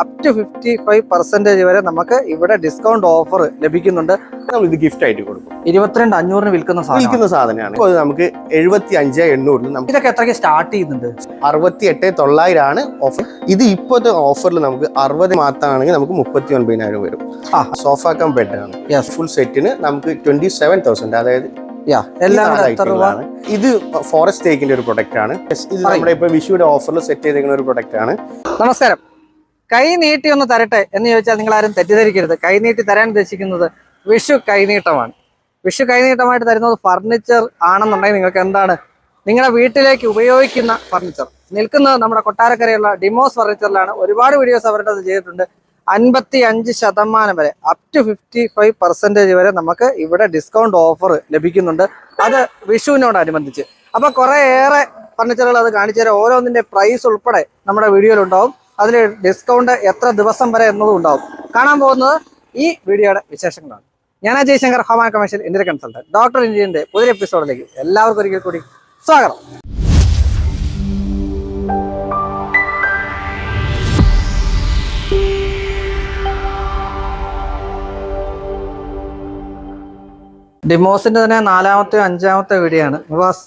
Up to fifty five percentage വരെ നമുക്ക് ഇവിടെ ഡിസ്കൗണ്ട് ഓഫർ ലഭിക്കുന്നുണ്ട്. നമ്മൾ ഇത് ഗിഫ്റ്റ് ആയിട്ട് കൊടുക്കും. ഇരുപത്തിരണ്ട് അഞ്ഞൂറിന് വിൽക്കുന്ന വിൽക്കുന്ന സാധനമാണ്. അത് നമുക്ക് എഴുപത്തി അഞ്ച് എണ്ണൂറിൽ നമുക്ക് ഇതൊക്കെ എത്രയ്ക്ക് സ്റ്റാർട്ട് ചെയ്യുന്നുണ്ട്? അറുപത്തി എട്ട് തൊള്ളായിരം ആണ് ഓഫർ ഇത് ഇപ്പോഴത്തെ ഓഫറിൽ നമുക്ക് അറുപത് മാത്രമാണെങ്കിൽ നമുക്ക് മുപ്പത്തി ഒൻപതിനായിരം വരും. ആ. സോഫ കം ബെഡ് ആണ് ഫുൾ സെറ്റിന് നമുക്ക് ട്വന്റി സെവൻ തൗസൻഡ് അതായത് എത്ര. ഇത് ഫോറസ്റ്റ് തേക്കിന്റെ ഒരു പ്രൊഡക്റ്റ് ആണ്. ഇത്. നമ്മുടെ ഇപ്പൊ വിഷുവിന്റെ ഓഫറിൽ സെറ്റ് ചെയ്തേക്കുന്ന ഒരു പ്രൊഡക്റ്റ് ആണ്. നമസ്കാരം. കൈ നീട്ടി ഒന്ന് തരട്ടെ എന്ന് ചോദിച്ചാൽ നിങ്ങൾ ആരും തെറ്റിദ്ധരിക്കരുത്. കൈ നീട്ടി തരാൻ ഉദ്ദേശിക്കുന്നത് വിഷു കൈനീട്ടമാണ്. വിഷു കൈനീട്ടമായിട്ട് തരുന്നത് ഫർണിച്ചർ ആണെന്നുണ്ടെങ്കിൽ നിങ്ങൾക്ക് എന്താണ്? നിങ്ങളുടെ വീട്ടിലേക്ക് ഉപയോഗിക്കുന്ന ഫർണിച്ചർ നിൽക്കുന്നത് നമ്മുടെ കൊട്ടാരക്കരയുള്ള ഡിമോസ് ഫർണിച്ചറിലാണ് ഒരുപാട് വീഡിയോസ് അവരുടെ അത് ചെയ്തിട്ടുണ്ട്. അൻപത്തി അഞ്ച് ശതമാനം വരെ up to fifty five percentage വരെ നമുക്ക് ഇവിടെ ഡിസ്കൗണ്ട് ഓഫർ ലഭിക്കുന്നുണ്ട്. അത് വിഷുവിനോടനുബന്ധിച്ച്. അപ്പോൾ കുറേയേറെ ഫർണിച്ചറുകൾ അത് കാണിച്ചു തരാം. ഓരോന്നിന്റെ പ്രൈസ് ഉൾപ്പെടെ നമ്മുടെ വീഡിയോയിൽ ഉണ്ടാവും അതിൽ ഡിസ്കൗണ്ട് എത്ര ദിവസം വരെ എന്നതും ഉണ്ടാവും. കാണാൻ പോകുന്നത് ഈ വീഡിയോയുടെ വിശേഷങ്ങളാണ്. ഞാൻ Jayashankar Shankar home and commercial Indian consultant doctor ഇന്ത്യന്റെ പുതിയ എപ്പിസോഡിലേക്ക് എല്ലാവർക്കും ഒരിക്കൽ കൂടി സ്വാഗതം. ഡിമോസിന്റെ തന്നെ നാലാമത്തെ അഞ്ചാമത്തെ വീഡിയോ ആണ്. നിവാസ്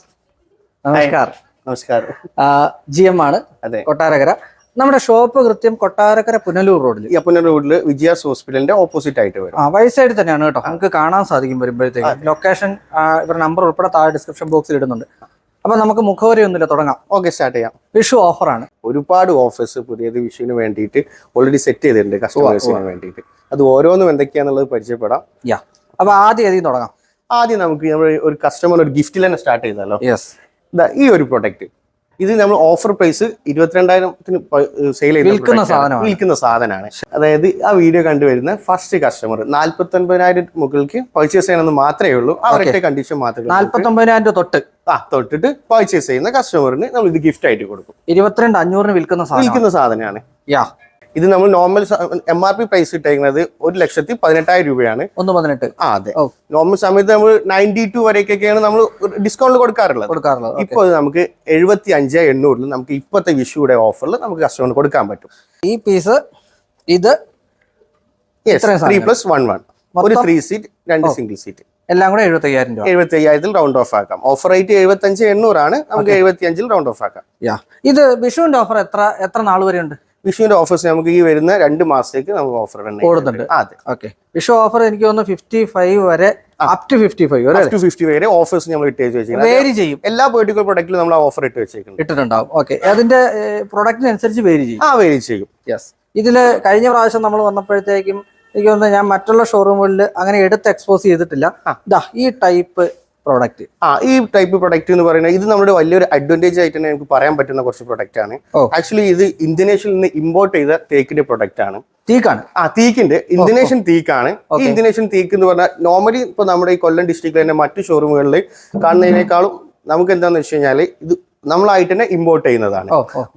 നമസ്കാരം. നമസ്കാരം. ജി എം ആണ്. അതെ. കൊട്ടാരക്കര. നമ്മുടെ ഷോപ്പ് കൃത്യം കൊട്ടാരക്കര പുനലൂർ റോഡിൽ പുനലൂർ റോഡിൽ വിജയാസ് ഹോസ്പിറ്റലിന്റെ ഓപ്പോസിറ്റ് ആയിട്ട് വരും. ആ വഴി സൈഡിൽ തന്നെയാണ് കേട്ടോ. നമുക്ക് കാണാൻ സാധിക്കും വരുമ്പോഴത്തേക്ക്. ലൊക്കേഷൻ ഇവരുടെ നമ്പർ ഉൾപ്പെടെ താഴെ ഡിസ്ക്രിപ്ഷൻ ബോക്സിൽ ഇടുന്നുണ്ട്. അപ്പൊ നമുക്ക് മുഖവരി ഒന്നുമില്ല തുടങ്ങാം. ഓക്കെ സ്റ്റാർട്ട് ചെയ്യാം. വിഷു ഓഫറാണ് ഒരുപാട് ഓഫേഴ്സ് പുതിയത് വിഷുവിന് വേണ്ടിയിട്ട് ഓൾറെഡി സെറ്റ് ചെയ്തിട്ടുണ്ട് കസ്റ്റമേഴ്സിന് വേണ്ടിയിട്ട്. അത് ഓരോന്നും എന്തൊക്കെയാന്നുള്ളത് പരിചയപ്പെടാം. യാ. അപ്പൊ ആദ്യം ഏതെങ്കിലും തുടങ്ങാം? ആദ്യം നമുക്ക് നമ്മൾ ഒരു കസ്റ്റമർ ഒരു ഗിഫ്റ്റിൽ തന്നെ സ്റ്റാർട്ട് ചെയ്താലോ? യെസ് ഈ ഒരു പ്രൊഡക്റ്റ് ഇത് നമ്മൾ ഓഫർ പ്രൈസ് ഇരുപത്തിരണ്ടായിരത്തിന് സെയിൽ ചെയ്ത് വിൽക്കുന്ന സാധനമാണ്. വിൽക്കുന്ന സാധനമാണ്. അതായത് ആ വീഡിയോ കണ്ടുവരുന്ന ഫസ്റ്റ് കസ്റ്റമർ നാല്പത്തി ഒൻപതിനായിരം മുകളിലേക്ക് പർച്ചേസ് ചെയ്യണമെന്ന് മാത്രമേ ഉള്ളൂ. അവരുടെ കണ്ടീഷൻ മാത്രമേ. നാല്പത്തി ഒമ്പതിനായിരം രൂപ തൊട്ട്. ആ തൊട്ടിട്ട് പർച്ചേസ് ചെയ്യുന്ന കസ്റ്റമറിന് നമ്മൾ ഇത് ഗിഫ്റ്റ് ആയിട്ട് കൊടുക്കും. ഇരുപത്തിരണ്ട് അഞ്ഞൂറിന് വിൽക്കുന്ന വിൽക്കുന്ന സാധനമാണ്. യാ ഇത് നമ്മൾ normal M R P price ഇട്ടേക്കുന്നത് ഒരു ലക്ഷത്തി പതിനെട്ടായിരം രൂപയാണ്. ഒന്ന് പതിനെട്ട്. ആ അതെ. നോർമൽ സമയത്ത് നമ്മൾ നയന്റി ടു വരെയൊക്കെയാണ് നമ്മൾ ഡിസ്കൗണ്ട് കൊടുക്കാറുള്ളത്. കൊടുക്കാറുള്ളത്. ഇപ്പോൾ നമുക്ക് എഴുപത്തി അഞ്ച് എണ്ണൂറിൽ നമുക്ക് ഇപ്പോഴത്തെ വിഷുയുടെ ഓഫറിൽ നമുക്ക് കസ്റ്റമർ കൊടുക്കാൻ പറ്റും. ഈ പീസ് ഇത് ത്രീ. പ്ലസ് വൺ വൺ ഒരു ത്രീ സീറ്റ് രണ്ട് സിംഗിൾ സീറ്റ് എല്ലാം കൂടെ എഴുപത്തി അയ്യായിരം രൂപ. എഴുപത്തി അയ്യായിരത്തിൽ റൗണ്ട് ഓഫ് ആക്കാം. ഓഫർ റേറ്റ് എഴുപത്തി അഞ്ച് എണ്ണൂറാണ്. നമുക്ക് എഴുപത്തി അഞ്ചിൽ റൗണ്ട് ഓഫ് ആക്കാം. ഇത് വിഷുവിന്റെ ഓഫർ എത്ര എത്ര നാൾ വരെ ഉണ്ട് വിഷുവിന്റെ ഓഫേഴ്സ് നമുക്ക് ഈ വരുന്ന രണ്ട് മാസത്തേക്ക് നമുക്ക് ഓഫർ കൊടുക്കുന്നുണ്ട്. അതെ. ഓക്കെ വിഷു ഓഫർ എനിക്ക് തോന്നുന്നു ഫിഫ്റ്റി ഫൈവ് വരെ അപ് ടു ഫിഫ്റ്റി ഫൈവ് വരെ ടു ഫിഫ്റ്റി വരെ ഓഫേഴ്സ് നമ്മൾ ഇട്ട് വെച്ചിരിക്കുന്നത്. വേരി ചെയ്യും. എല്ലാ പെർട്ടിക്കുലർ പ്രൊഡക്റ്റിലും നമ്മൾ ഓഫർ ഇട്ട് വെച്ചേക്കുന്നത് ഇട്ടിട്ടുണ്ടാവും. ഓക്കെ അതിന്റെ പ്രൊഡക്റ്റിനനുസരിച്ച് വേരി ചെയ്യും. ആ വേരി ചെയ്യും. യെസ് ഇതിൽ കഴിഞ്ഞ പ്രാവശ്യം നമ്മൾ വന്നപ്പോഴത്തേക്കും എനിക്ക് തോന്നുന്നു ഞാൻ മറ്റുള്ള ഷോറൂമുകളിൽ അങ്ങനെ എടുത്ത് എക്സ്പോസ് ചെയ്തിട്ടില്ല. ഈ ടൈപ്പ് പ്രോഡക്റ്റ് ആ ഈ ടൈപ്പ് പ്രൊഡക്റ്റ് എന്ന് പറയുന്നത് ഇത് നമ്മുടെ വലിയൊരു അഡ്വാന്റേജ് ആയിട്ട് തന്നെ നമുക്ക് പറയാൻ പറ്റുന്ന കുറച്ച് പ്രൊഡക്റ്റ് ആണ്. ആക്ച്വലി ഇത് ഇന്തോനേഷ്യയിൽ നിന്ന് ഇമ്പോർട്ട് ചെയ്ത തേക്കിന്റെ പ്രൊഡക്റ്റ് ആണ്. തീക്കാണ്? ആ തീക്കിന്റെ. ഇന്തോനേഷ്യൻ തീക്കാണ്. ഈ ഇന്തോനേഷ്യൻ തീക്ക് എന്ന് പറഞ്ഞാൽ നോർമലി ഇപ്പൊ നമ്മുടെ ഈ കൊല്ലം ഡിസ്ട്രിക്റ്റിൽ തന്നെ മറ്റു ഷോറൂമുകളിൽ കാണുന്നതിനേക്കാളും നമുക്ക് എന്താണെന്ന് വെച്ച് കഴിഞ്ഞാൽ ഇത് നമ്മളായിട്ട് തന്നെ ഇമ്പോർട്ട് ചെയ്യുന്നതാണ്.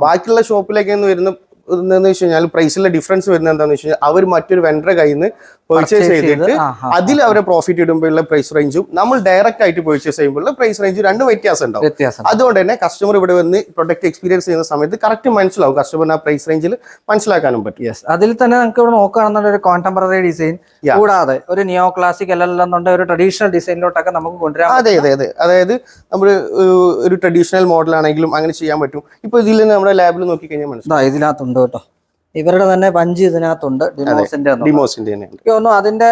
ബാക്കിയുള്ള ഷോപ്പിലേക്ക് വരുന്ന എന്ന് വെച്ച് കഴിഞ്ഞാൽ പ്രൈസിലെ ഡിഫറൻസ് വരുന്നത് എന്താണെന്ന് വെച്ച് കഴിഞ്ഞാൽ അവർ മറ്റൊരു വെണ്ടറെ കയ്യിൽ നിന്ന് പെർച്ചേസ് ചെയ്തിട്ട് അതിൽ അവരെ പ്രോഫിറ്റ് ഇടുമ്പോഴുള്ള പ്രൈസ് റേഞ്ചും നമ്മൾ ഡയറക്റ്റ് ആയിട്ട് പെർച്ചേസ് ചെയ്യുമ്പോഴുള്ള പ്രൈസ് റേഞ്ച് രണ്ടും വ്യത്യാസം ഉണ്ടാവും. അതുകൊണ്ട് തന്നെ കസ്റ്റമർ ഇവിടെ വന്ന് പ്രൊഡക്റ്റ് എക്സ്പീരിയൻസ് ചെയ്യുന്ന സമയത്ത് കറക്റ്റ് മനസ്സിലാവും. കസ്റ്റമറിന് ആ പ്രൈസ് റേഞ്ചിൽ മനസ്സിലാക്കാനും പറ്റും. യെസ് അതിൽ തന്നെ നമുക്ക് ഇവിടെ നോക്കുകയാണെന്നുണ്ടെങ്കിൽ ഒരു കോണ്ടംപററി ഡിസൈൻ കൂടാതെ ഒരു നിയോ ക്ലാസിക് അല്ലെന്നുണ്ടെങ്കിൽ ഒരു ട്രഡീഷണൽ ഡിസൈനിലോട്ടൊക്കെ നമുക്ക് കൊണ്ടുവരാം അതെ അതെ അതെ. അതായത് നമ്മൾ ഒരു ട്രഡീഷണൽ മോഡലാണെങ്കിലും അങ്ങനെ ചെയ്യാൻ പറ്റും. ഇപ്പൊ ഇതിൽ നമ്മുടെ ലാബിൽ നോക്കി കഴിഞ്ഞാൽ മനസ്സിലാവും. ഇതാ ഇതിനകത്തുണ്ട് കേട്ടോ. ഇവരുടെ തന്നെ പഞ്ച് ഇതിനകത്തുണ്ട്. ഡിമോസിന്റെ. ഡിമോസിന്റെ ഒന്നും തോന്നുന്നു അതിന്റെ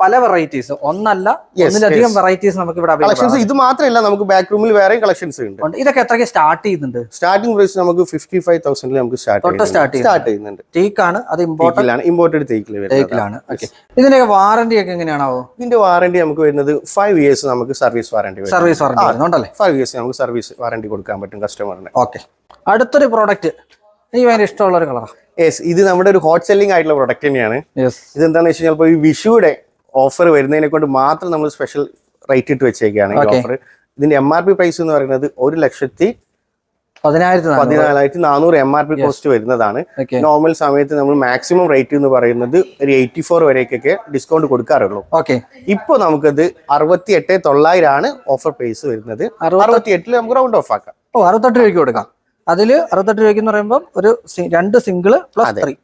പല വെറൈറ്റീസ് ഒന്നല്ല ഒന്നിലധികം. വെറൈറ്റീസ് നമുക്ക് ഇവിടെ കളക്ഷൻസ് ഇത് മാത്രമല്ല നമുക്ക് ബാക്ക് റൂമിൽ വേറെ കളക്ഷൻസ് ഉണ്ട്. ഇതൊക്കെ എത്രയ്ക്ക് സ്റ്റാർട്ട് ചെയ്യുന്നുണ്ട്? സ്റ്റാർട്ടിംഗ് പ്രൈസ് നമുക്ക് ഫിഫ്റ്റി ഫൈവ് തൗസൻഡിൽ നമുക്ക് സ്റ്റാർട്ട് സ്റ്റാർട്ട് ചെയ്യുന്നുണ്ട്. ടീക്കാണ് അത് ഇമ്പോർട്ടന്റ് ആണ് ഇമ്പോർട്ടഡ് വരുന്നത്. ഇതിന്റെ വാറന്റി ഒക്കെ എങ്ങനെയാണാവോ? ഇതിന്റെ വാറന്റി നമുക്ക് വരുന്നത് ഫൈവ് ഇയേഴ്സ് നമുക്ക് service warranty service warranty five years നമുക്ക് സർവീസ് വാറന്റി കൊടുക്കാൻ പറ്റും കസ്റ്റമറിന് ഓക്കെ അടുത്തൊരു പ്രോഡക്റ്റ് എനിക്ക് ഭയങ്കര ഇഷ്ടമുള്ള ഒരു കളറാണ് യെസ് ഇത് നമ്മുടെ ഒരു ഹോട്ട് സെല്ലിംഗ് ആയിട്ടുള്ള പ്രൊഡക്റ്റ് തന്നെയാണ്. യെസ് ഇതെന്താണെന്ന് വെച്ച് കഴിഞ്ഞാൽ ഈ വിഷുയുടെ ഓഫർ വരുന്നതിനെ കൊണ്ട് മാത്രം നമ്മൾ സ്പെഷ്യൽ റേറ്റ് ഇട്ട് വെച്ചേക്കാണ് ഓഫർ ഇതിന്റെ എം ആർ പി പ്രൈസ് എന്ന് പറയുന്നത് ഒരു ലക്ഷത്തി പതിനാലായിരത്തി നാനൂറ് എം ആർ പി കോസ്റ്റ് വരുന്നതാണ്. നോർമൽ സമയത്ത് നമ്മൾ മാക്സിമം റേറ്റ് എന്ന് പറയുന്നത് ഒരു എയ്റ്റി ഫോർ വരേക്കൊക്കെ ഡിസ്കൗണ്ട് കൊടുക്കാറുള്ളൂ. ഓക്കെ ഇപ്പൊ നമുക്കത് അറുപത്തി എട്ട് തൊള്ളായിരം ആണ് ഓഫർ പ്രൈസ് വരുന്നത്. അറുപത്തി എട്ടിൽ എട്ടിൽ നമുക്ക് റൗണ്ട് ഓഫ് ആക്കാം. ഓ അറുപത്തെട്ട് രൂപയ്ക്ക് കൊടുക്കാം. അതിൽ അറുപത്തെട്ട് രൂപയ്ക്ക് എന്ന് പറയുമ്പോൾ ഒരു രണ്ട് single plus. Three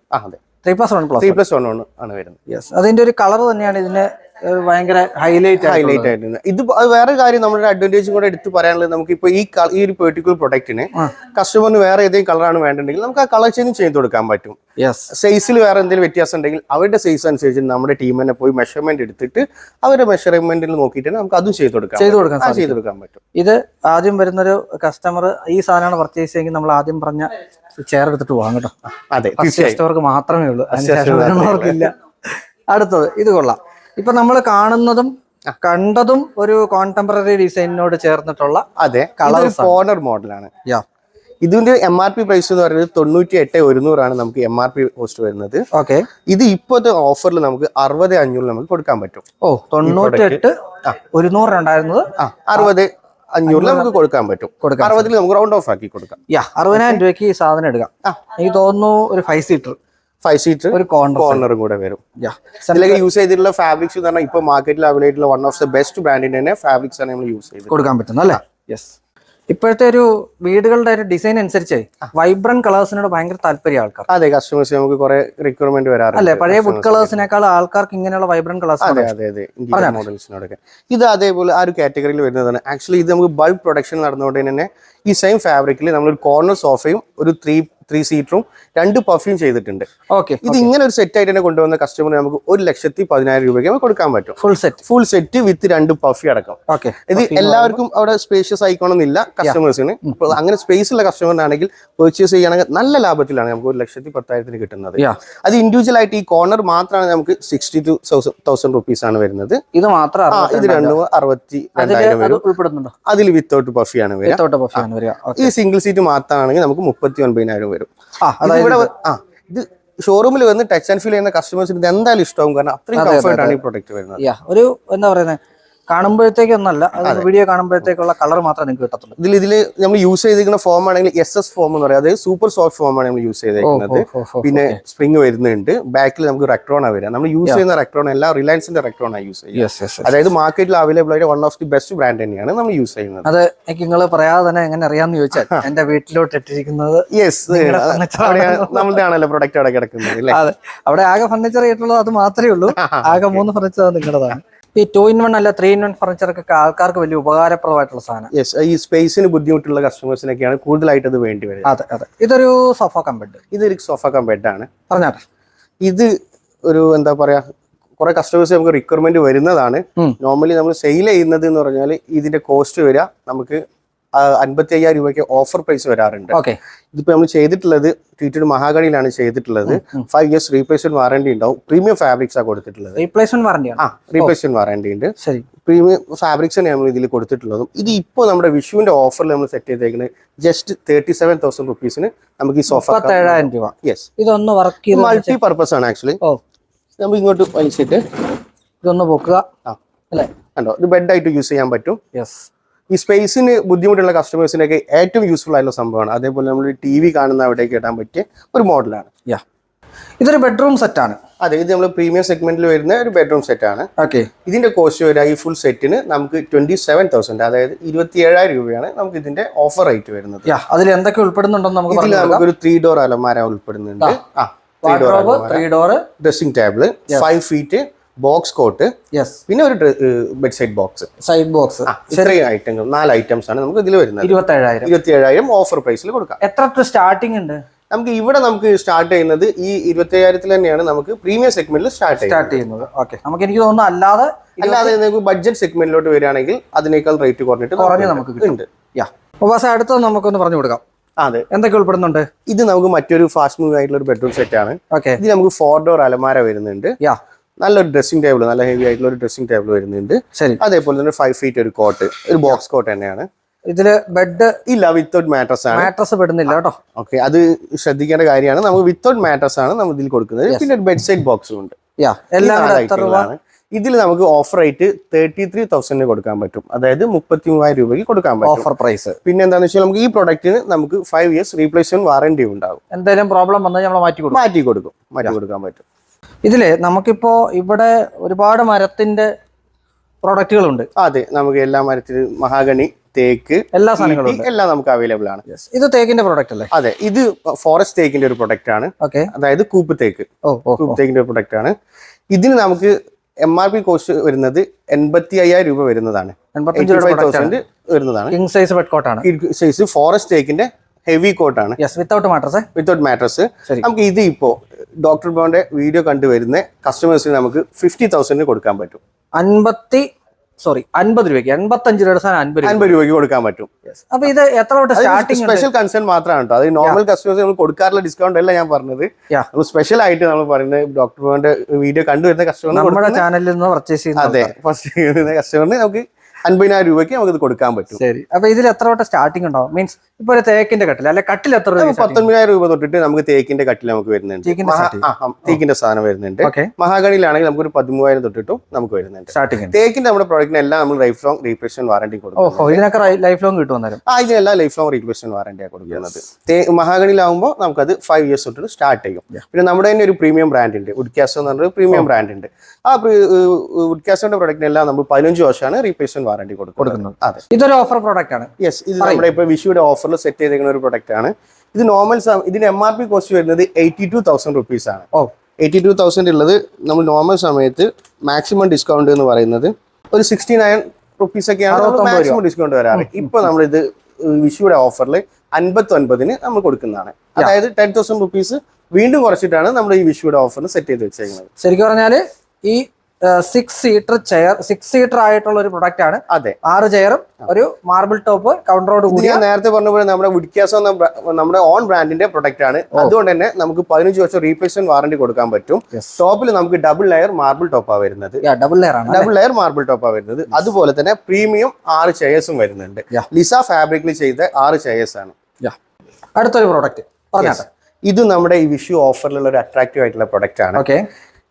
three plus one plus three plus one ആണ് വരുന്നത്. യെസ് അതിന്റെ ഒരു കളർ തന്നെയാണ് ഇതിന് ഏഹ്, ഭയങ്കര ഹൈലൈറ്റ് ഹൈലൈറ്റ് ആയിട്ടുണ്ട് ഇത് വേറെ കാര്യം നമ്മുടെ അഡ്വാന്റേജും കൂടെ എടുത്ത് പറയാനുള്ളത് നമുക്ക് ഇപ്പൊ ഈ ഈ ഒരു പെർട്ടിക്കുലർ പ്രൊഡക്റ്റിന് കസ്റ്റമറിന് വേറെ ഏതെങ്കിലും കളറാണ് വേണ്ടെങ്കിൽ നമുക്ക് ആ കളർ ചേഞ്ച് ചെയ്ത് കൊടുക്കാൻ പറ്റും. സൈസിൽ വേറെ എന്തെങ്കിലും വ്യത്യാസം ഉണ്ടെങ്കിൽ അവരുടെ സൈസ് അനുസരിച്ച് നമ്മുടെ ടീം തന്നെ പോയി മെഷർമെന്റ് എടുത്തിട്ട് അവരുടെ മെഷർമെന്റിൽ നോക്കിയിട്ട് നമുക്ക് അതും ചെയ്ത് കൊടുക്കാം ചെയ്ത് കൊടുക്കാം ചെയ്ത് കൊടുക്കാൻ പറ്റും. ഇത് ആദ്യം വരുന്നൊരു കസ്റ്റമർ ഈ സാധനമാണ് പർച്ചേസ് ചെയ്യുമെങ്കിൽ നമ്മൾ ആദ്യം പറഞ്ഞ ചെയർ എടുത്തിട്ട് പോകാം കേട്ടോ. അതെ കസ്റ്റമർക്ക് മാത്രമേ ഉള്ളൂ. First അതിനുശേഷം വരുന്നവർക്കില്ല അടുത്തത് ഇത് കൊള്ളാം. ഇപ്പൊ നമ്മൾ കാണുന്നതും കണ്ടതും ഒരു കോണ്ടംപററി ഡിസൈനിനോട് ചേർന്നിട്ടുള്ള അതെ കളർ ഫോണർ മോഡലാണ് യാ. ഇതിന്റെ എം ആർ പി പ്രൈസ് എന്ന് പറയുന്നത് തൊണ്ണൂറ്റി എട്ട് ഒരുന്നൂറാണ് നമുക്ക് എം ആർ പി കോസ്റ്റ് വരുന്നത്. ഓക്കെ. ഇത് ഇപ്പോഴത്തെ ഓഫറിൽ നമുക്ക് അറുപത് അഞ്ഞൂറ് നമുക്ക് കൊടുക്കാൻ പറ്റും. ഓ തൊണ്ണൂറ്റെട്ട് ഒരുന്നൂറിനുണ്ടായിരുന്നത് ആ. അറുപത് അഞ്ഞൂറിൽ നമുക്ക് കൊടുക്കാൻ പറ്റും. കൊടുക്കാം അറുപതിൽ നമുക്ക് റൗണ്ട് ഓഫ് ആക്കി കൊടുക്കാം. യാ അറുപതിനായിരം രൂപയ്ക്ക് ഈ സാധനം എടുക്കാം. എനിക്ക് തോന്നുന്നു ഒരു ഫൈവ് സീറ്റർ ഫൈവ് സീറ്റ് ഒരു കോർണർ കോർണറും കൂടെ വരും. ഇതിലേക്ക് യൂസ് ചെയ്തിട്ടുള്ള ഫാബ്രിക്സ് എന്ന് പറഞ്ഞാൽ ഇപ്പൊ മാർക്കറ്റിൽ അവൈലബിൾ ആയിട്ടുള്ള വൺ ഓഫ് ദ ബെസ്റ്റ് ബ്രാൻഡിന്റെ തന്നെ ഫാബ്രിക്സ് ആണ് നമ്മൾ യൂസ് ചെയ്ത് കൊടുക്കാൻ പറ്റുന്നത് അല്ലേ? യെസ് ഇപ്പോഴത്തെ ഒരു വീടുകളുടെ ഒരു ഡിസൈൻ അനുസരിച്ച് വൈബ്രന്റ് കളേഴ്സിനോട് ഭയങ്കര താല്പര്യം ആൾക്കാർ അതെ കസ്റ്റമേഴ്സ് നമുക്ക് കുറെ റിക്വയർമെന്റ് വരാറുണ്ട്. അല്ലെ? പഴയ വുഡ് കളേഴ്സിനേക്കാൾ ആൾക്കാർക്ക് ഇങ്ങനെയുള്ള വൈബ്രന്റ് കളേഴ്സ് അതെ അതെ അതെ. മോഡൽസിനോടൊക്കെ ഇത് അതേപോലെ ആ ഒരു കാറ്റഗറിയിൽ വരുന്നതാണ്. ആക്ച്വലി ഇത് നമുക്ക് ബൾബ് പ്രൊഡക്ഷൻ നടന്നുകൊണ്ട് തന്നെ ഈ സെയിം ഫാബ്രിക്കിൽ നമ്മൾ ഒരു കോർണർ സോഫയും ഒരു ത്രീ ത്രീ സീറ്ററും രണ്ട് പെർഫ്യൂം ചെയ്തിട്ടുണ്ട്. ഓക്കെ ഇത് ഇങ്ങനെ ഒരു സെറ്റ് ആയിട്ട് തന്നെ കൊണ്ടുവന്ന കസ്റ്റമർ നമുക്ക് ഒരു ലക്ഷത്തി പതിനായിരം രൂപയ്ക്ക് നമുക്ക് കൊടുക്കാൻ പറ്റും. Full set full set with രണ്ട് പഫി അടക്കം. ഓക്കെ ഇത് എല്ലാവർക്കും അവിടെ സ്പേഷ്യസ് ആയിക്കോണമെന്നില്ല കസ്റ്റമേഴ്സിന് അങ്ങനെ സ്പേസ് ഉള്ള കസ്റ്റമറിനാണെങ്കിൽ പെർച്ചേസ് ചെയ്യുകയാണെങ്കിൽ നല്ല ലാഭത്തിലാണ് നമുക്ക് ഒരു ലക്ഷത്തി പത്തായിരത്തിന് കിട്ടുന്നത്. അത് ഇൻഡിവിജ്വൽ ആയിട്ട് ഈ കോർണർ മാത്രമാണ് നമുക്ക് സിക്സ്റ്റി ടു തൗസൻഡ് റുപ്പീസ് ആണ് വരുന്നത്. ഇത് മാത്രം ഇത് രണ്ടും അറുപത്തി രണ്ടായിരം വരും. അതിൽ വിത്തൗട്ട് പഫിയാണ് വരിക. വിത്തൗട്ട് പഫിയാണ് വരിക. ഈ സിംഗിൾ സീറ്റ് മാത്രമാണെങ്കിൽ നമുക്ക് മുപ്പത്തി ഒൻപതിനായിരം വരും. ഇത് ഇവിടെ ആ ഇത് ഷോറൂമിൽ വന്ന് ടച്ച് ആൻഡ് ഫീൽ ചെയ്യുന്ന കസ്റ്റമേഴ്സിന് ഇത് എന്തായാലും ഇഷ്ടമാകും കാരണം അത്രയും അതെ, അതെ, കംഫർട്ട് ആണ് ഈ പ്രൊഡക്റ്റ് വരുന്നത്. ഒരു എന്താ പറയുന്നത് കാണുമ്പോഴത്തേക്കൊന്നല്ല. അത് വീഡിയോ കാണുമ്പോഴത്തേക്കുള്ള കളർ മാത്രമേ നിങ്ങൾക്ക് കിട്ടത്തുള്ളൂ. ഇതിൽ ഇതിൽ നമ്മൾ യൂസ് ചെയ്തിരിക്കുന്ന ഫോം ആണെങ്കിൽ എസ് എസ് ഫോം എന്ന് പറയും. അതായത് സൂപ്പർ സോഫ്റ്റ് ഫോം ആണ് നമ്മൾ യൂസ് ഓ, പിന്നെ സ്പ്രിംഗ് വരുന്നുണ്ട്. ബാക്കിൽ നമുക്ക് റെക്ട്രോൺ വരിക. നമ്മൾ യൂസ് ചെയ്യുന്ന റെക്ട്രോൺ എല്ലാം റിലയൻസിന്റെ റെക്ട്രോൺ ആണ് യൂസ് ചെയ്യുന്നത് അതായത് മാർക്കറ്റിൽ അവൈലബിൾ ആയിട്ട് one of the best brand തന്നെയാണ് നമ്മൾ യൂസ് ചെയ്യുന്നത്. അത് എനിക്ക് നിങ്ങൾ പറയാതെ തന്നെ എങ്ങനെ അറിയാമെന്ന് ചോദിച്ചാൽ എന്റെ വീട്ടിലോട്ട് ഇട്ടിരിക്കുന്നത് യെസ് നമ്മളുടെ ആണല്ലോ പ്രൊഡക്റ്റ് അവിടെ കിടക്കുന്നത് അവിടെ ആകെ ഫർണിച്ചർ ആയിട്ടുള്ളത് അത് മാത്രമേ ഉള്ളൂ. ആകെ മൂന്ന് ഫർണിച്ചർ നിങ്ങളുടേതാണ്. ഈ ടു ഇൻ വൺ അല്ല ത്രീ ഇൻ വൺ ഫർണിച്ചറൊക്കെ ആൾക്കാർക്ക് വലിയ ഉപകാരപ്രദമായിട്ടുള്ള സാധനം. യെസ് ഈ സ്പേസിന് ബുദ്ധിമുട്ടുള്ള കസ്റ്റമേഴ്സിനൊക്കെയാണ് കൂടുതലായിട്ട് അത് വേണ്ടി വരുന്നത്. അതെ അതെ. ഇതൊരു സോഫ കമ്പെഡ് ഇതൊരു സോഫ കം ആണ്. പറഞ്ഞാട്ടെ ഇത് ഒരു എന്താ പറയാ കുറെ കസ്റ്റമേഴ്സ് നമുക്ക് റിക്വയർമെന്റ് വരുന്നതാണ്. നോർമലി നമ്മൾ സെയിൽ ചെയ്യുന്നത് എന്ന് പറഞ്ഞാൽ ഇതിന്റെ കോസ്റ്റ് വരിക നമുക്ക് അൻപത്തി അയ്യായിരം രൂപയ്ക്ക് ഓഫർ പ്രൈസ് വരാറുണ്ട്. ഓക്കെ ഇതിപ്പോ നമ്മൾ ചെയ്തിട്ടുള്ളത് ട്വീറ്റഡ് മഹാഗണിയിലാണ് ചെയ്തിട്ടുള്ളത്. ഫൈവ് ഇയേഴ്സ് റീപ്ലേസ്മെന്റ് വാറണ്ടി ഉണ്ടാവും. പ്രീമിയം ഫാബ്രിക്സ് ആണ് കൊടുത്തിട്ടുള്ളത്. റീപ്ലേസ്മെന്റ് വാറണ്ടി ആ റീപ്ലേസ്മെന്റ് വാറണ്ടി ഉണ്ട്. പ്രീമിയം ഫാബ്രിക്സ് ആണ് നമ്മൾ ഇതിൽ കൊടുത്തിട്ടുള്ളതും. ഇത് ഇപ്പോ നമ്മുടെ വിഷുവിന്റെ ഓഫറിൽ നമ്മൾ സെറ്റ് ചെയ്തേക്കുന്നത് ജസ്റ്റ് തേർട്ടി സെവൻ തൗസൻഡ് റുപ്പീസിന് നമുക്ക് ഈ സോഫ രൂപ. യെസ് ഇതൊന്ന് വർക്ക് മൾട്ടി പർപ്പസ് ആണ് ആക്ച്വലി നമ്മൾ ഇങ്ങോട്ട് വലിച്ചിട്ട് ഇതൊന്ന് പൊക്കുക. ആ. അല്ലേ? കണ്ടോ? ഇത് ബെഡായിട്ട് യൂസ് ചെയ്യാൻ പറ്റും. യെസ് ഈ സ്പേസിന് ബുദ്ധിമുട്ടുള്ള കസ്റ്റമേഴ്സിനൊക്കെ ഏറ്റവും യൂസ്ഫുൾ ആയിട്ടുള്ള സംഭവമാണ്. അതേപോലെ നമ്മൾ ടി വി കാണുന്ന അവിടേക്ക് ഇടാൻ പറ്റിയ ഒരു മോഡലാണ് യാ ഇതൊരു ബെഡ്റൂം സെറ്റ് ആണ്. അതെ ഇത് നമ്മൾ പ്രീമിയം സെഗ്മെന്റിൽ വരുന്ന ഒരു ബെഡ്റൂം സെറ്റ് ആണ്. ഓക്കെ ഇതിന്റെ കോസ്റ്റ് വരിക ഈ ഫുൾ സെറ്റിന് നമുക്ക് ട്വന്റി സെവൻ തൗസൻഡ് അതായത് ഇരുപത്തി ഏഴായിരം രൂപയാണ് നമുക്ക് ഇതിന്റെ ഓഫർ റേറ്റ് വരുന്നത്. അതിൽ എന്തൊക്കെ ഉൾപ്പെടുന്നുണ്ടോ നമുക്ക് ഇതിൽ പറഞ്ഞു നമുക്കൊരു ത്രീ ഡോർ അലമാര ഉൾപ്പെടുന്നുണ്ട്. ആ three door dressing table five feet box cot yes പിന്നെ ഒരു bed side box side box ഇത്രയും ഐറ്റങ്ങൾ നാല് ഐറ്റംസ് ആണ് നമുക്ക് ഇതിൽ വരുന്നത്. ഇരുപത്തേഴായിരം. ഇരുപത്തിയേഴായിരം ഓഫർ പ്രൈസിൽ കൊടുക്കാം. എത്ര സ്റ്റാർട്ടിംഗ് ഉണ്ട്? നമുക്ക് ഇവിടെ നമുക്ക് സ്റ്റാർട്ട് ചെയ്യുന്നത് ഈ ഇരുപത്തി അയ്യായിരത്തിൽ തന്നെയാണ് നമുക്ക് പ്രീമിയം സെഗ്മെന്റിൽ സ്റ്റാർട്ട് സ്റ്റാർട്ട് ചെയ്യുന്നത്. ഓക്കെ നമുക്ക് എനിക്ക് തോന്നുന്നു അല്ലാതെ അല്ലാതെ ബഡ്ജറ്റ് സെഗ്മെന്റിലോട്ട് വരികയാണെങ്കിൽ അതിനേക്കാൾ റേറ്റ് കുറഞ്ഞിട്ട് കുറഞ്ഞ് നമുക്ക്. ഉണ്ട്. യാ അടുത്തത് നമുക്കൊന്ന് പറഞ്ഞു കൊടുക്കാം. അതെ. എന്തൊക്കെ ഉൾപ്പെടുന്നുണ്ട്? ഇത് നമുക്ക് മറ്റൊരു ഫാസ്റ്റ് മൂവ് ആയിട്ടുള്ള ഒരു ബെഡ്റൂം സെറ്റ് ആണ്. ഓക്കെ ഇത് നമുക്ക് ഫോർ ഡോർ അലമാര വരുന്നുണ്ട്. യാ നല്ലൊരു ഡ്രസ്സിംഗ് ടേബിൾ നല്ല ഹെവി ആയിട്ടുള്ള ഒരു ഡ്രസ്സിംഗ് ടേബിൾ വരുന്നുണ്ട്. ശരി. അതേപോലെ തന്നെ ഫൈവ് ഫീറ്റ് ഒരു കോട്ട് ഒരു ബോക്സ് കോട്ട് തന്നെയാണ്. ഇതിൽ ബെഡ് ഇല്ല വിത്തൗട്ട് മാട്രസ് ആണ്. മാട്രസ് പെടുന്നില്ല കേട്ടോ. ഓക്കെ അത് ശ്രദ്ധിക്കേണ്ട കാര്യമാണ്. നമുക്ക് വിത്തൗട്ട് മാട്രസ് ആണ് നമ്മൾ ഇതിൽ കൊടുക്കുന്നത്. പിന്നെ ഒരു ബെഡ് സൈഡ് ബോക്സും ഉണ്ട്. എല്ലാം ഇതിൽ നമുക്ക് ഓഫർ ആയിട്ട് തേർട്ടി ത്രീ തൗസൻഡിന് കൊടുക്കാൻ പറ്റും. അതായത് മുപ്പത്തി മൂവായിരം രൂപയ്ക്ക് കൊടുക്കാൻ പറ്റും. ഓഫർ പ്രൈസ് പിന്നെ എന്താണെന്ന് വെച്ചാൽ നമുക്ക് ഈ പ്രൊഡക്റ്റിന് നമുക്ക് ഫൈവ് ഇയേഴ്സ് റീപ്ലേസ്മെന്റ് വാറന്റി ഉണ്ടാകും. എന്തെങ്കിലും പ്രോബ്ലം വന്നാൽ നമ്മൾ മാറ്റി കൊടുക്കും. മാറ്റി കൊടുക്കും. മാറ്റി കൊടുക്കാൻ പറ്റും. ഇതിൽ നമുക്കിപ്പോ ഇവിടെ ഒരുപാട് മരത്തിന്റെ പ്രോഡക്റ്റുകളുണ്ട്. അതെ നമുക്ക് എല്ലാ മരത്തിലും മഹാഗണി തേക്ക് എല്ലാ സാധനങ്ങളും എല്ലാം നമുക്ക് അവൈലബിൾ ആണ്. ഇത് തേക്കിന്റെ പ്രോഡക്റ്റ് അല്ലേ? അതെ ഇത് ഫോറസ്റ്റ് തേക്കിന്റെ ഒരു പ്രൊഡക്റ്റ് ആണ്. ഓക്കെ അതായത് കൂപ്പ് തേക്ക്. കൂപ്പ് തേക്കിന്റെ ഒരു പ്രൊഡക്റ്റ് ആണ്. ഇതിന് നമുക്ക് എം ആർ പി കോസ്റ്റ് വരുന്നത് എൺപത്തി അയ്യായിരം രൂപ വരുന്നതാണ്. വരുന്നതാണ്. കിങ് സൈസ് ബെഡ് കോട്ട് ആണ്. സൈസ് ഫോറസ്റ്റ് തേക്കിന്റെ heavy കോട്ടാണ് yes without mattress without mattress. നമുക്ക് ഇത് ഇപ്പോ ഡോക്ടർ ബോന്റെ വീഡിയോ കണ്ടുവരുന്ന കസ്റ്റമേഴ്സിന് നമുക്ക് ഫിഫ്റ്റി തൗസൻഡിന് കൊടുക്കാൻ പറ്റും. അൻപത്തി സോറി അൻപത് രൂപയ്ക്ക്. അൻപത്തഞ്ച് രൂപയുടെ സാധനം അൻപത് രൂപ അൻപത് രൂപയ്ക്ക് കൊടുക്കാൻ പറ്റും. അപ്പൊ ഇത് എത്ര തൊട്ട് സ്റ്റാർട്ടിംഗ് സ്പെഷ്യൽ കൺസേൺ മാത്രമാണ് കേട്ടോ അത് നോർമൽ കസ്റ്റമേഴ്സ് നമ്മൾ കൊടുക്കാറുള്ള ഡിസ്കൗണ്ട് അല്ല ഞാൻ പറഞ്ഞത്. നമ്മൾ സ്പെഷ്യൽ ആയിട്ട് നമ്മൾ പറയുന്നത് ഡോക്ടർ വീഡിയോ കണ്ടുവരുന്ന കസ്റ്റമർ നമ്മുടെ ചാനലിൽ നിന്ന് പർച്ചേസ് ചെയ്യുന്ന അതെ ചെയ്യുന്ന കസ്റ്റമറിന് നമുക്ക് അൻപതിനായിരം രൂപയ്ക്ക് നമുക്ക് ഇത് കൊടുക്കാൻ പറ്റും. ശരി. അപ്പൊ ഇതിൽ എത്ര വട്ടം സ്റ്റാർട്ടിംഗ് ഉണ്ടാവും? മീൻസ് ഇപ്പൊ ഒരു തേക്കിന്റെ കട്ടിൽ അല്ലെ കട്ടിൽ എത്ര രൂപ പത്തൊൻപതിനായിരം രൂപ തൊട്ടിട്ട് നമുക്ക് തേക്കിന്റെ കട്ടിൽ നമുക്ക് വരുന്നുണ്ട്. തേക്കിന്റെ സാധനം വരുന്നുണ്ട്. മഹാഗണിയിലാണെങ്കിൽ നമുക്ക് ഒരു പതിമൂവായിരം തൊട്ടിട്ടും നമുക്ക് വരുന്നുണ്ട്. സ്റ്റാർട്ടിംഗ് തേക്കിന്റെ നമ്മുടെ പ്രോഡക്റ്റിന് എല്ലാം നമ്മൾ ലൈഫ് ലോങ് റീപ്ലേസ്മെന്റ് വാറണ്ടി കൊടുക്കും ഇതിനൊക്കെ ലൈഫ് ലോങ് കിട്ടും ആ ഇതിനെല്ലാം ലൈഫ് ലോങ് റീപ്ലേസ്മെന്റ് വാറണ്ടിയാണ് കൊടുക്കുന്നത്. മഹാഗണിയിലാവുമ്പോൾ നമുക്കത് ഫൈവ് ഇയേഴ്സ് തൊട്ട് സ്റ്റാർട്ട് ചെയ്യും. പിന്നെ നമ്മുടെ തന്നെ ഒരു പ്രീമിയം ബ്രാൻഡ് ഉണ്ട്. ഉഡ്കാസോ എന്ന് പറഞ്ഞൊരു പ്രീമിയം ബ്രാൻഡ് ഉണ്ട്. ആ ഉഡ്കാസോന്റെ പ്രോഡക്റ്റിനെല്ലാം നമ്മൾ പതിനഞ്ച് വർഷമാണ് റീപ്ലേസ്മെന്റ് വാറണ്ടി കൊടുക്കുന്നത്. അതെ. ഇതൊരു ഓഫർ പ്രോഡക്റ്റ് ആണ്. യെസ് ഇത് നമ്മുടെ ഇപ്പൊ വിഷുയുടെ ഓഫറിൽ സെറ്റ് ചെയ്തേക്കുന്ന ഒരു പ്രോഡക്റ്റ് ആണ്. ഇത് നോർമൽ ഇതിന് എം ആർ പി കോസ്റ്റ് വരുന്നത് എയ്റ്റി ടു തൗസൻഡ് റുപ്പീസ് ആണ്. ഓ. എയ്റ്റി ടു തൗസൻഡ് ഉള്ളത് നമ്മൾ നോർമൽ സമയത്ത് മാക്സിമം ഡിസ്കൗണ്ട് എന്ന് പറയുന്നത് ഒരു സിക്സ്റ്റി നയൻ റുപ്പീസ് ഒക്കെയാണ് മാക്സിമം ഡിസ്കൗണ്ട് വരാറ്. ഇപ്പൊ നമ്മളിത് വിഷുയുടെ ഓഫറിൽ അൻപത്തി ഒൻപതിന് നമ്മൾ കൊടുക്കുന്നതാണ്. അതായത് ടെൻ തൗസൻഡ് റുപ്പീസ് വീണ്ടും കുറച്ചിട്ടാണ് നമ്മൾ ഈ വിഷുയുടെ ഓഫറിന് സെറ്റ് ചെയ്ത് വെച്ചേക്കുന്നത്. ശരിക്കും പറഞ്ഞാൽ ഈ six seater chair six seater ആയിട്ടുള്ള ഒരു പ്രൊഡക്റ്റ് ആണ്. അതെ. ആറ് ചെയറും ഒരു മാർബിൾ ടോപ്പ് കൗണ്ടറോട് കൂടി ഞാൻ നേരത്തെ പറഞ്ഞപോലെ നമ്മുടെ വുഡ്ക്യാസോ എന്ന നമ്മുടെ ഓൺ ബ്രാൻഡിന്റെ പ്രൊഡക്റ്റ് ആണ്. അതുകൊണ്ട് തന്നെ നമുക്ക് പതിനഞ്ച് വർഷം റീപ്ലേസ്മെന്റ് വാറണ്ടി കൊടുക്കാൻ പറ്റും. ടോപ്പിൽ നമുക്ക് ഡബിൾ ലെയർ മാർബിൾ ടോപ്പാ വരുന്നത്. ഡബിൾ ലെയർ ആണ് ഡബിൾ ലെയർ മാർബിൾ ടോപ്പാ വരുന്നത്. അതുപോലെ തന്നെ പ്രീമിയം ആറ് ചെയേഴ്സും വരുന്നുണ്ട്. ലിസ ഫാബ്രിക്കിൽ ചെയ്ത ആറ് ചെയേഴ്സ് ആണ്. അടുത്തൊരു പ്രോഡക്റ്റ് പറഞ്ഞാട്ടെ. ഇത് നമ്മുടെ ഈ വിഷു ഓഫറിലുള്ള ഒരു അട്രാക്റ്റീവ് ആയിട്ടുള്ള പ്രൊഡക്റ്റ് ആണ്. ഓക്കെ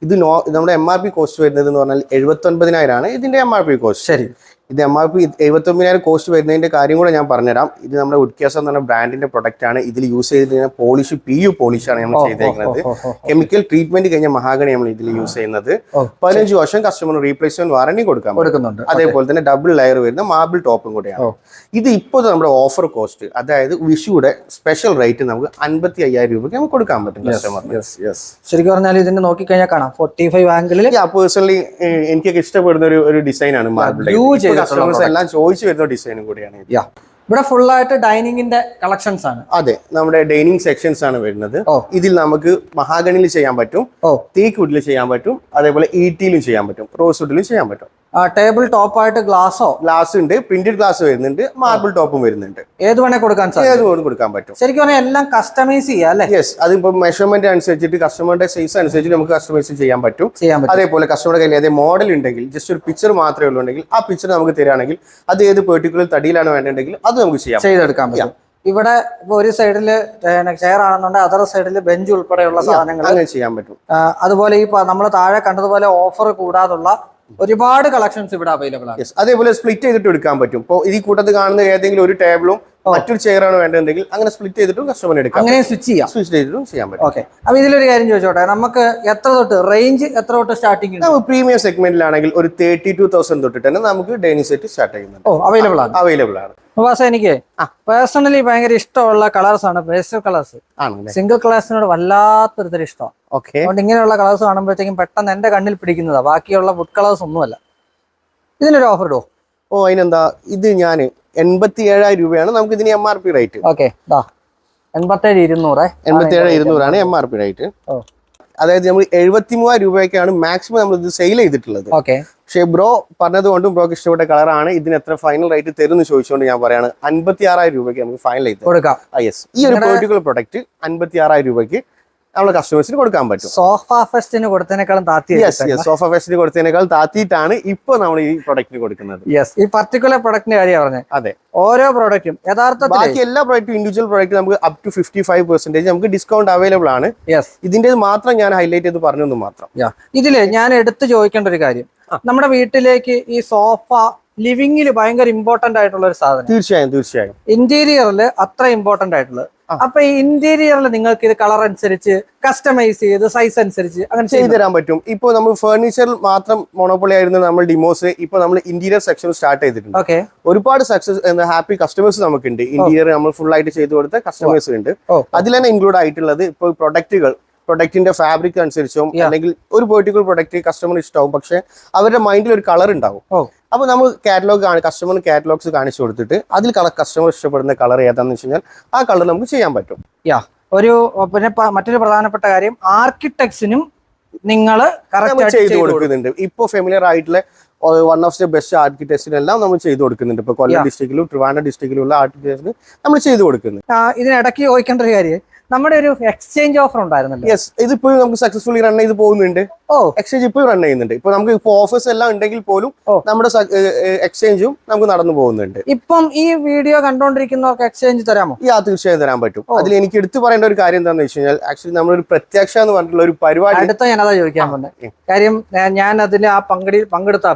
ഇത് നമ്മുടെ എം ആർ പി കോസ്റ്റ് വരുന്നത് എന്ന് പറഞ്ഞാൽ എഴുപത്തി ഒൻപതിനായിരം ആണ് ഇതിന്റെ എം ആർ പി കോസ്റ്റ് ശരി. ഇത് എം ആർ പി എഴുപത്തി ഒമ്പതിനായിരം കോസ്റ്റ് വരുന്നതിന്റെ കാര്യം കൂടെ ഞാൻ പറഞ്ഞുതരാം. ഇത് നമ്മുടെ ഉഡ്ക്യാസ് എന്ന് പറഞ്ഞ ബ്രാൻഡിന്റെ പ്രൊഡക്റ്റ് ആണ്. ഇതിൽ യൂസ് ചെയ്തിരുന്ന പോളിഷ് പി യു പോളിഷ് ആണ് നമ്മൾ ചെയ്തേക്കുന്നത്. കെമിക്കൽ ട്രീറ്റ്മെന്റ് കഴിഞ്ഞ മഹാഗണി നമ്മൾ ഇതിൽ യൂസ് ചെയ്യുന്നത്. പതിനഞ്ച് വർഷം കസ്റ്റമർ റീപ്ലേസ്മെന്റ് വാറണ്ടി കൊടുക്കാൻ കൊടുക്കുന്നുണ്ട്. അതേപോലെ തന്നെ ഡബിൾ ലെയർ വരുന്ന മാർബിൾ ടോപ്പും കൂടെയാണ്. ഇത് ഇപ്പോൾ നമ്മുടെ ഓഫർ കോസ്റ്റ് അതായത് വിഷുയുടെ സ്പെഷ്യൽ റേറ്റ് നമുക്ക് അൻപത്തി അയ്യായിരം രൂപയ്ക്ക് നമുക്ക് കൊടുക്കാൻ പറ്റും കസ്റ്റമറിന് ശരിക്കും പറഞ്ഞാൽ ഇതിന് നോക്കിക്കഴിഞ്ഞാൽ കാണാം. ഫോർട്ടി ഫൈവ് ആംഗിളിൽ പേഴ്സണലി എനിക്കൊക്കെ ഇഷ്ടപ്പെടുന്ന ഒരു ഡിസൈൻ ആണ് മാർബിൾ കസ്റ്റമേഴ്സ് എല്ലാം ചോദിച്ചു വരുന്ന ഡിസൈനും കൂടിയാണ് ഇവിടെ ഫുൾ ആയിട്ട് ഡൈനിങ്ങിന്റെ കളക്ഷൻസ് ആണ്. അതെ നമ്മുടെ ഡൈനിങ് സെക്ഷൻസ് ആണ് വരുന്നത്. ഓ. ഇതിൽ നമുക്ക് മഹാഗണിയിൽ ചെയ്യാൻ പറ്റും തീക്കുഡിൽ ചെയ്യാൻ പറ്റും അതേപോലെ ഈട്ടിയിലും ചെയ്യാൻ പറ്റും റോസ് വുഡിലും ചെയ്യാൻ പറ്റും. ടേബിൾ ടോപ്പ് ആയിട്ട് ഗ്ലാസോ ഗ്ലാസ് ഉണ്ട് പ്രിന്റഡ് ഗ്ലാസ് വരുന്നുണ്ട് മാർബിൾ ടോപ്പും വരുന്നുണ്ട്. ഏത് വേണേ കൊടുക്കാൻ ഏത് വേണം കൊടുക്കാൻ പറ്റും. ശരിക്കും പറഞ്ഞാൽ എല്ലാം കസ്റ്റമൈസ് ചെയ്യാം അല്ലേ? യെസ് അതിപ്പോ മെഷർമെന്റ് അനുസരിച്ചിട്ട് കസ്റ്റമറുടെ സൈസ് അനുസരിച്ച് നമുക്ക് കസ്റ്റമൈസ് ചെയ്യാൻ പറ്റും. ചെയ്യാൻ പറ്റും. അതേപോലെ കസ്റ്റമറുടെ കയ്യിൽ അതേ മോഡൽ ഉണ്ടെങ്കിൽ ജസ്റ്റ് ഒരു പിക്ചർ മാത്രമേ ഉള്ളുണ്ടെങ്കിൽ ആ പിക്ചർ നമുക്ക് തരാണെങ്കിൽ അത് ഏത് പെർട്ടിക്കുലർ തടിയിലാണ് വേണ്ടതെങ്കിൽ അത് നമുക്ക് ചെയ്യാം. ചെയ്തെടുക്കാൻ പറ്റും. ഇവിടെ ഇപ്പൊ ഒരു സൈഡിൽ ചെയർ ആണെന്നുണ്ടെങ്കിൽ അതർ സൈഡിൽ ബെഞ്ച് ഉൾപ്പെടെയുള്ള സാധനങ്ങൾ അങ്ങനെ ചെയ്യാൻ പറ്റും. അതുപോലെ ഈ നമ്മൾ താഴെ കണ്ടതുപോലെ ഓഫർ കൂടാതുള്ള ഒരുപാട് കളക്ഷൻസ് ഇവിടെ അവൈലബിൾ ആണ്. അതേപോലെ സ്പ്ലിറ്റ് ചെയ്തിട്ട് എടുക്കാൻ പറ്റും. ഇപ്പോൾ ഈ കൂട്ടത്തിൽ കാണുന്ന ഏതെങ്കിലും ഒരു ടേബിളും മറ്റൊരു ചെയറാണ് വേണ്ടതെങ്കിൽ അങ്ങനെ സ്പ്ലിറ്റ് ചെയ്തിട്ടും കസ്റ്റമർ എടുക്കാം. അങ്ങനെ സ്വിച്ച് ചെയ്യാം. സ്വിച്ച് ചെയ്തിട്ടും ചെയ്യാൻ പറ്റും. ഓക്കെ അപ്പൊ ഇതിലൊരു കാര്യം ചോദിച്ചോട്ടെ നമുക്ക് എത്ര തൊട്ട് റേഞ്ച് എത്ര തൊട്ട് സ്റ്റാർട്ടിംഗ് ഉണ്ട്? നമുക്ക് പ്രീമിയം സെഗ്മെന്റിലാണെങ്കിൽ ഒരു തേർട്ടി ടു തൗസൻഡ് തൊട്ടിട്ട് തന്നെ നമുക്ക് ഡൈനിങ് സെറ്റ് സ്റ്റാർട്ട് ചെയ്യുന്നുണ്ട്. ഓ അവൈലബിൾ ആണ്. അവൈലബിൾ ആണ്. എനിക്ക് പേഴ്സണലി ഭയങ്കര ഇഷ്ടമുള്ള കളേഴ്സ് ആണ് പേസ്റ്റൽ കളേഴ്സ് സിംഗിൾ കളേഴ്സിനോട് വല്ലാത്തൊരു തരം ഇഷ്ടമാണ് ഓക്കെ അതുകൊണ്ട് ഇങ്ങനെയുള്ള കളേഴ്സ് കാണുമ്പോഴത്തേക്കും പെട്ടെന്ന് എന്റെ കണ്ണിൽ പിടിക്കുന്നതാ. ബാക്കിയുള്ള വുഡ് കളേഴ്സ് ഒന്നുമല്ല. ഇതിനൊരു ഓഫർ ഇടോ. ഓ അതിനെന്താ? ഇത് ഞാൻ എൺപത്തി ഏഴായിരം രൂപയാണ്. നമുക്ക് ഇതിന് M R P rate okay എൺപത്തേഴ് ഇരുന്നൂറ്. എൺപത്തി ഏഴ് ഇരുന്നൂറാണ് എം ആർ പി റേറ്റ് അതായത് നമ്മൾ എഴുപത്തി മൂവായിരം രൂപയ്ക്കാണ് മാക്സിമം നമ്മൾ ഇത് സെയിൽ ചെയ്തിട്ടുള്ളത്. ഓക്കെ പക്ഷേ ബ്രോ പറഞ്ഞതുകൊണ്ടും ബ്രോക്ക് ഇഷ്ടപ്പെട്ട കളറാണ് ഇതിന് എത്ര ഫൈനൽ റേറ്റ് തരുന്നു ചോദിച്ചുകൊണ്ട് ഞാൻ പറയാണ് അൻപത്തി ആറായിരം രൂപയ്ക്ക് നമുക്ക് ഫൈനൽ ചെയ്ത് കൊടുക്കാം. യെസ് ഈ ഒരു പെർട്ടിക്കുലർ പ്രൊഡക്റ്റ് അൻപത്തി ആറായിരം രൂപയ്ക്ക് നമ്മളെ കസ്റ്റമേഴ്സിന് കൊടുക്കാൻ പറ്റും. സോഫ ഫെസ്റ്റിന് കൊടുത്തതിനേക്കാളും താത്തി സോഫ ഫെസ്റ്റിന് കൊടുത്തതിനേക്കാൾ താത്തിയിട്ടാണ് ഇപ്പൊ നമ്മൾ ഈ പ്രൊഡക്റ്റിന് കൊടുക്കുന്നത്. യെസ് ഈ പർട്ടിക്കുലർ പ്രൊഡക്റ്റിന്റെ കാര്യം പറഞ്ഞത് അതെ. ഓരോ പ്രൊഡക്റ്റും യഥാർത്ഥത്തിൽ ബാക്കി എല്ലാ പ്രൊഡക്റ്റും ഇൻഡിവിജ്വൽ പ്രൊഡക്റ്റ് നമുക്ക് up to fifty five percentage നമുക്ക് ഡിസ്കൗണ്ട് അവൈലബിൾ ആണ്. യെസ് ഇതിന്റെ മാത്രം ഞാൻ ഹൈലൈറ്റ് ചെയ്ത് പറഞ്ഞു മാത്രം. ഇതിൽ ഞാൻ എടുത്തു ചോദിക്കേണ്ട ഒരു കാര്യം. നമ്മുടെ വീട്ടിലേക്ക് ഈ സോഫ ലിവിംഗിൽ ഭയങ്കര ഇമ്പോർട്ടന്റ് ആയിട്ടുള്ള ഒരു സാധനം. തീർച്ചയായും തീർച്ചയായും. ഇന്റീരിയറിൽ അത്ര ഇമ്പോർട്ടന്റ് ആയിട്ടുള്ളത്. അപ്പൊ ഈ ഇന്റീരിയറിൽ നിങ്ങൾക്ക് ഇത് കളർ അനുസരിച്ച് കസ്റ്റമൈസ് ചെയ്ത് സൈസ് അനുസരിച്ച് അങ്ങനെ ചെയ്തു തരാൻ പറ്റും. ഇപ്പൊ നമ്മൾ ഫർണിച്ചറിൽ മാത്രം മോണോപ്പൊളി ആയിരുന്നു നമ്മൾ ഡിമോസ് ഇപ്പൊ നമ്മൾ ഇന്റീരിയർ സെക്ഷൻ സ്റ്റാർട്ട് ചെയ്തിട്ടുണ്ട്. ഓക്കെ ഒരുപാട് സക്സസ് ഹാപ്പി കസ്റ്റമേഴ്സ് നമുക്കുണ്ട്. ഇന്റീരിയർ നമ്മൾ ഫുൾ ആയിട്ട് ചെയ്തു കൊടുത്ത കസ്റ്റമേഴ്സ് ഉണ്ട്. ഓ. അതിൽ തന്നെ ഇൻക്ലൂഡ് ആയിട്ടുള്ളത് ഇപ്പോൾ പ്രൊഡക്റ്റുകൾ പ്രൊഡക്റ്റിന്റെ ഫാബ്രിക് അനുസരിച്ചും അല്ലെങ്കിൽ ഒരു പെർട്ടിക്കുലർ പ്രൊഡക്റ്റ് കസ്റ്റമർ ഇഷ്ടമാവും പക്ഷെ അവരുടെ മൈൻഡിൽ ഒരു കളർ ഉണ്ടാവും. ഓ. അപ്പൊ നമ്മൾ കാറ്റലോഗ് കസ്റ്റമറിന് കാറ്റലോഗ്സ് കാണിച്ചു കൊടുത്തിട്ട് അതിൽ കളർ കസ്റ്റമർ ഇഷ്ടപ്പെടുന്ന കളർ ഏതാണെന്ന് വെച്ച് കഴിഞ്ഞാൽ ആ കളർ നമുക്ക് ചെയ്യാൻ പറ്റും. യാ ഒരു പിന്നെ മറ്റൊരു പ്രധാനപ്പെട്ട കാര്യം ആർക്കിടെക്സിനും നിങ്ങൾ ചെയ്തു കൊടുക്കുന്നുണ്ട്. ഇപ്പൊ ഫെമിലിയർ ആയിട്ടുള്ള വൺ ഓഫ് ദി ബെസ്റ്റ് ആർക്കിടെക്ട്സിനെല്ലാം നമ്മൾ ചെയ്തു കൊടുക്കുന്നുണ്ട്. ഇപ്പൊ കൊല്ലം. ഡിസ്ട്രിക്റ്റിലും ട്രിവാൻഡ്രം ഡിസ്ട്രിക്റ്റിലുള്ള ആർക്കിടെക്ട്സിന് നമ്മൾ ചെയ്തു കൊടുക്കുന്നു ഇതിനിടയ്ക്ക് ചോദിക്കേണ്ട ഒരു കാര്യം നമ്മുടെ ഒരു എക്സ്ചേഞ്ച് ഓഫർ ഉണ്ടായിരുന്നല്ലോ. യെസ് ഇതിപ്പോഴും നമുക്ക് സക്സസ്ഫുള്ളി റൺ ചെയ്ത് പോകുന്നുണ്ട്. എക്സ്ചേഞ്ച് ഇപ്പോൾ റൺ ചെയ്യുന്നുണ്ട്. ഇപ്പൊ നമുക്ക് ഇപ്പൊ ഓഫേഴ്സ് എല്ലാം ഉണ്ടെങ്കിൽ പോലും നമ്മുടെ എക്സ്ചേഞ്ചും നമുക്ക് നടന്നു പോകുന്നുണ്ട്. ഇപ്പം ഈ വീഡിയോ കണ്ടോണ്ടിരിക്കുന്നവർക്ക് എക്സ്ചേഞ്ച് തരാമോ? ഈ ആ തീർച്ചയായും തരാൻ പറ്റും. അതിൽ എനിക്ക് എടുത്തു പറയേണ്ട ഒരു കാര്യം എന്താണെന്ന് വെച്ച് കഴിഞ്ഞാൽ ആക്ച്വലി നമ്മളൊരു പ്രത്യക്ഷ എന്ന് പറഞ്ഞിട്ടുള്ള ഒരു പരിപാടി അടുത്ത ഞാനതാ ചോദിക്കാൻ പറഞ്ഞത് കാര്യം ഞാൻ- അതിന് ആ പങ്കടിയിൽ പങ്കെടുത്ത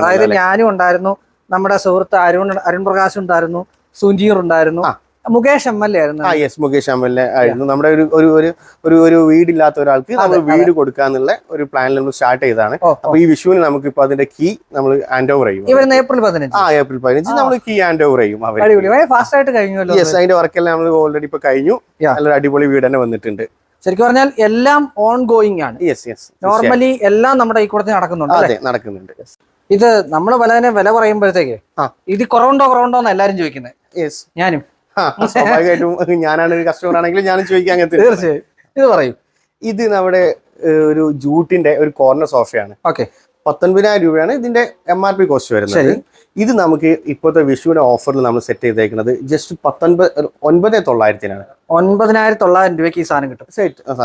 അതായത് ഞാനും ഉണ്ടായിരുന്നു നമ്മുടെ സുഹൃത്ത് അരുൺ അരുൺ പ്രകാശ് ഉണ്ടായിരുന്നു സുജീർ ഉണ്ടായിരുന്നു. മുകേഷ് എം എൽ എ ആയിരുന്നു. ആ yes Mukesh M L A ആയിരുന്നു. നമ്മുടെ ഒരു ഒരു ഒരു ഒരു ഒരു വീടില്ലാത്ത ഒരാൾക്ക് നമ്മൾ വീട് കൊടുക്കാന്നുള്ള ഒരു പ്ലാനിൽ നമ്മൾ സ്റ്റാർട്ട് ചെയ്താണ് ഓ, അപ്പൊ ഈ വിഷുവിന് നമുക്ക് ഇപ്പൊ അതിന്റെ കീ നമ്മൾ ഹാൻഡ് ഓവർ ചെയ്യും. ഇവർ വരുന്ന ഏപ്രിൽ പതിനഞ്ച്. ആ ഏപ്രിൽ പതിനഞ്ച്. നമ്മൾ കീ ഹാൻഡ് ഓവർ ചെയ്യും അവർ അടിപൊളി. ഫാസ്റ്റ് ആയിട്ട് കഴിഞ്ഞല്ലോ യെസ് അതിന്റെ വർക്കെല്ലാം നമ്മൾ ഓൾറെഡി ഇപ്പൊ കഴിഞ്ഞു. നല്ല നല്ലൊരു അടിപൊളി വീട് തന്നെ വന്നിട്ടുണ്ട്. ശരിക്കും പറഞ്ഞാൽ എല്ലാം ഓൺ ഗോയിങ് ആണ് നോർമലി എല്ലാം നമ്മുടെ ഈ കൂടത്തിൽ നടക്കുന്നുണ്ട് അതെ നടക്കുന്നുണ്ട്. ഇത് നമ്മൾ പലതിനെ വില പറയുമ്പോഴത്തേക്ക്. ഇത് കുറവുണ്ടോ കുറവുണ്ടോ എന്ന് എല്ലാരും ചോദിക്കുന്നത് ഞാനും. സ്വാഭാവികമായിട്ടും ഞാനാണ് ഒരു കസ്റ്റമർ ആണെങ്കിൽ ഞാൻ ചോദിക്കാൻ അങ്ങനത്തെ തീർച്ചയായും. ഇത് പറയും. ഇത് നമ്മുടെ ഒരു ജൂട്ടിന്റെ ഒരു കോർണർ സോഫയാണ് ഓക്കെ. പത്തൊൻപതിനായിരം രൂപയാണ് ഇതിന്റെ എം ആർ പി കോസ്റ്റ് വരുന്നത്. ഇത് നമുക്ക് ഇപ്പോഴത്തെ വിഷുവിന്റെ ഓഫറിൽ നമ്മൾ സെറ്റ് ചെയ്തേക്കുന്നത് ജസ്റ്റ് പത്തൊൻപത് ഒൻപത് തൊള്ളായിരത്തിനാണ്. ഒൻപതിനായിരത്തി തൊള്ളായിരം രൂപയ്ക്ക് ഈ സാധനം കിട്ടും.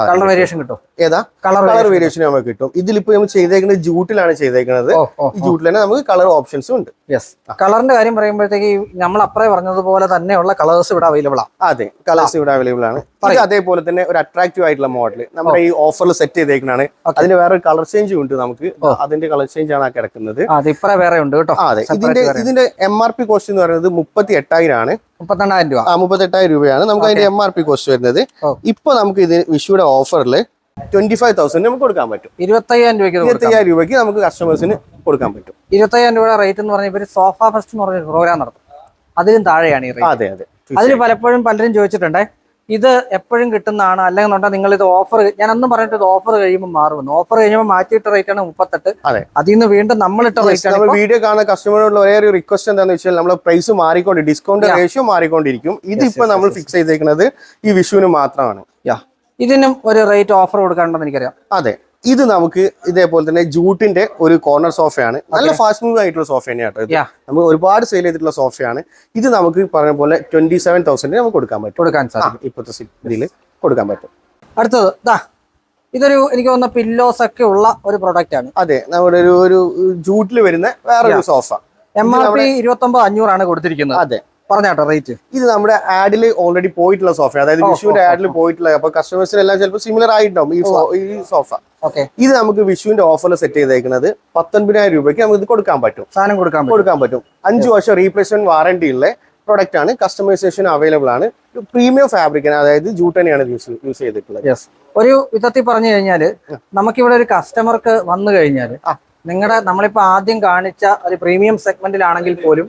കളർ വേരിയേഷൻ കിട്ടും. ഏതാ? കളർ കളർ വേരിയേഷൻ നമുക്ക് കിട്ടും. ഇതിലിപ്പോ നമ്മൾ ചെയ്തേക്കുന്നത് ജൂട്ടിലാണ് ചെയ്തേക്കുന്നത് ഈ ജൂട്ടിൽ തന്നെ നമുക്ക് കളർ ഓപ്ഷൻസും ഉണ്ട്. യെസ് കളറിന്റെ കാര്യം പറയുമ്പോഴത്തേക്ക് നമ്മൾ അപ്പറേ പറഞ്ഞതുപോലെ തന്നെയുള്ള കളേഴ്സ് ഇവിടെ അവൈലബിൾ ആണ് അതെ കളേഴ്സ് ഇവിടെ അവൈലബിൾ ആണ്. അതേപോലെ തന്നെ ഒരു അട്രാക്റ്റീവ് ആയിട്ടുള്ള മോഡൽ നമ്മുടെ ഈ ഓഫറിൽ സെറ്റ് ചെയ്തേക്കുന്നതാണ് അതിന് വേറെ കളർ ചേഞ്ച് ഉണ്ട് നമുക്ക്. അതിന്റെ കളർ ചേഞ്ച് ആണ് കിടക്കുന്നത്. അത് ഇപ്പറേ വേറെ ഉണ്ട് കേട്ടോ. അതെ. ഇതിന്റെ ഇതിന്റെ എം ആർ പി കോസ്റ്റ് എന്ന് പറയുന്നത് മുപ്പത്തി എട്ടായിരം ആണ്. മുപ്പത്തെണ്ണായിരം രൂപ. ആ മുപ്പത്തെട്ടായിരം രൂപയാണ്. നമുക്ക് അതിന്റെ എം ആർ പി കോസ്റ്റ് വരുന്നത്. ഓ. ഇപ്പൊ നമുക്ക് ഇത് വിഷുയുടെ ഓഫറിൽ ട്വന്റി ഫൈവ് തൗസൻഡ് നമുക്ക് കൊടുക്കാൻ പറ്റും. ഇരുപത്തയ്യായിരം രൂപയ്ക്ക് ഇരുപത്തയ്യായിരം രൂപയ്ക്ക് നമുക്ക് കസ്റ്റമേഴ്സിന് കൊടുക്കാൻ പറ്റും. ഇരുപത്തയ്യായിരം രൂപയുടെ റേറ്റ് എന്ന് പറഞ്ഞാൽ ഇവർ സോഫ ഫസ്റ്റ് എന്ന് പറഞ്ഞ പ്രോഗ്രാം നടത്തും. അതിലും താഴെയാണ് ഈ റേറ്റ് അതെ അതെ. അതിൽ പലപ്പോഴും പലരും ചോദിച്ചിട്ടുണ്ടേ ഇത് എപ്പോഴും കിട്ടുന്നതാണ്. അല്ലെങ്കിൽ നിങ്ങൾ ഇത് ഓഫർ ഞാൻ അന്നും പറഞ്ഞിട്ട് ഇത് ഓഫർ കഴിയുമ്പോൾ മാറുമെന്ന് ഓഫർ കഴിയുമ്പോൾ മാറ്റിയിട്ട് റേറ്റ് ആണ് മുപ്പത്തെട്ട്. അതെ. അതിൽ നിന്ന് വീണ്ടും നമ്മളിട്ട റേറ്റ് ആണ് വീഡിയോ കാണുന്ന കസ്റ്റമറോടുള്ള ഒരേ ഒരു റിക്വസ്റ്റ് എന്താണെന്ന് വെച്ചാൽ നമ്മൾ പ്രൈസ് മാറിക്കൊണ്ട് ഡിസ്കൗണ്ട്. റേഷ്യോ മാറിക്കൊണ്ടിരിക്കും. ഇതിപ്പോ നമ്മൾ ഫിക്സ് ചെയ്തേക്കുന്നത് ഈ വിഷുവിന് മാത്രമാണ്. ഇതിനും ഒരു റേറ്റ് ഓഫർ കൊടുക്കാനുണ്ടെന്ന് എനിക്കറിയാം. അതെ. ഇത് നമുക്ക് ഇതേപോലെ തന്നെ ജൂട്ടിന്റെ ഒരു കോർണർ സോഫയാണ് നല്ല ഫാസ്റ്റ് മൂവ് ആയിട്ടുള്ള സോഫ തന്നെയാണ് കേട്ടോ നമുക്ക് ഒരുപാട് സെയിൽ ചെയ്തിട്ടുള്ള സോഫയാണ് ഇത് നമുക്ക് പറഞ്ഞ പോലെ ട്വന്റി സെവൻ തൗസൻഡ് നമുക്ക് കൊടുക്കാൻ പറ്റും. കൊടുക്കാൻ സാധിക്കും. ഇപ്പോഴത്തെ ഇതിൽ കൊടുക്കാൻ പറ്റും. അടുത്തത് ദാ ഇതൊരു എനിക്ക് തോന്നുന്ന പില്ലോസ് ഒക്കെ ഉള്ള ഒരു പ്രൊഡക്റ്റ് ആണ്. അതെ നമ്മുടെ ഒരു ഒരു ജൂട്ടിൽ വരുന്ന വേറൊരു സോഫ എം ആർ പി ഇരുപത്തി ഒമ്പത് അഞ്ഞൂറാണ് കൊടുത്തിരിക്കുന്നത്. അതെ. പറഞ്ഞാട്ടോ റേറ്റ് ഇത് നമ്മുടെ ആഡിൽ ഓൾറെഡി പോയിട്ടുള്ള സോഫ അതായത് വിഷുവിന്റെ ആഡിൽ പോയിട്ടുള്ള അപ്പൊ കസ്റ്റമേഴ്സിനെല്ലാം ചിലപ്പോൾ സിമിലർ ആയിട്ടുണ്ടാവും ഈ ഈ സോഫ ഓക്കെ ഇത് നമുക്ക് വിഷുവിന്റെ ഓഫറിൽ സെറ്റ് ചെയ്തേക്കുന്നത് പത്തൊൻപതിനായിരം രൂപയ്ക്ക് നമുക്ക് ഇത് കൊടുക്കാൻ പറ്റും. സാധനം കൊടുക്കാൻ പറ്റും. കൊടുക്കാൻ പറ്റും. അഞ്ചു വർഷം റീപ്ലേസ്മെന്റ് വാറണ്ടി ഉള്ള പ്രൊഡക്റ്റ് ആണ്. കസ്റ്റമൈസേഷൻ അവൈലബിൾ ആണ്. പ്രീമിയം ഫാബ്രിക്കിന് അതായത് ജൂട്ട് തന്നെയാണ് യൂസ് യൂസ് ചെയ്തിട്ടുള്ളത്. ഒരു വിധത്തിൽ പറഞ്ഞു കഴിഞ്ഞാൽ നമുക്കിവിടെ ഒരു കസ്റ്റമർക്ക് വന്നു കഴിഞ്ഞാൽ ആ. നിങ്ങളുടെ നമ്മളിപ്പോ ആദ്യം കാണിച്ച ഒരു പ്രീമിയം സെഗ്മെന്റിലാണെങ്കിൽ പോലും.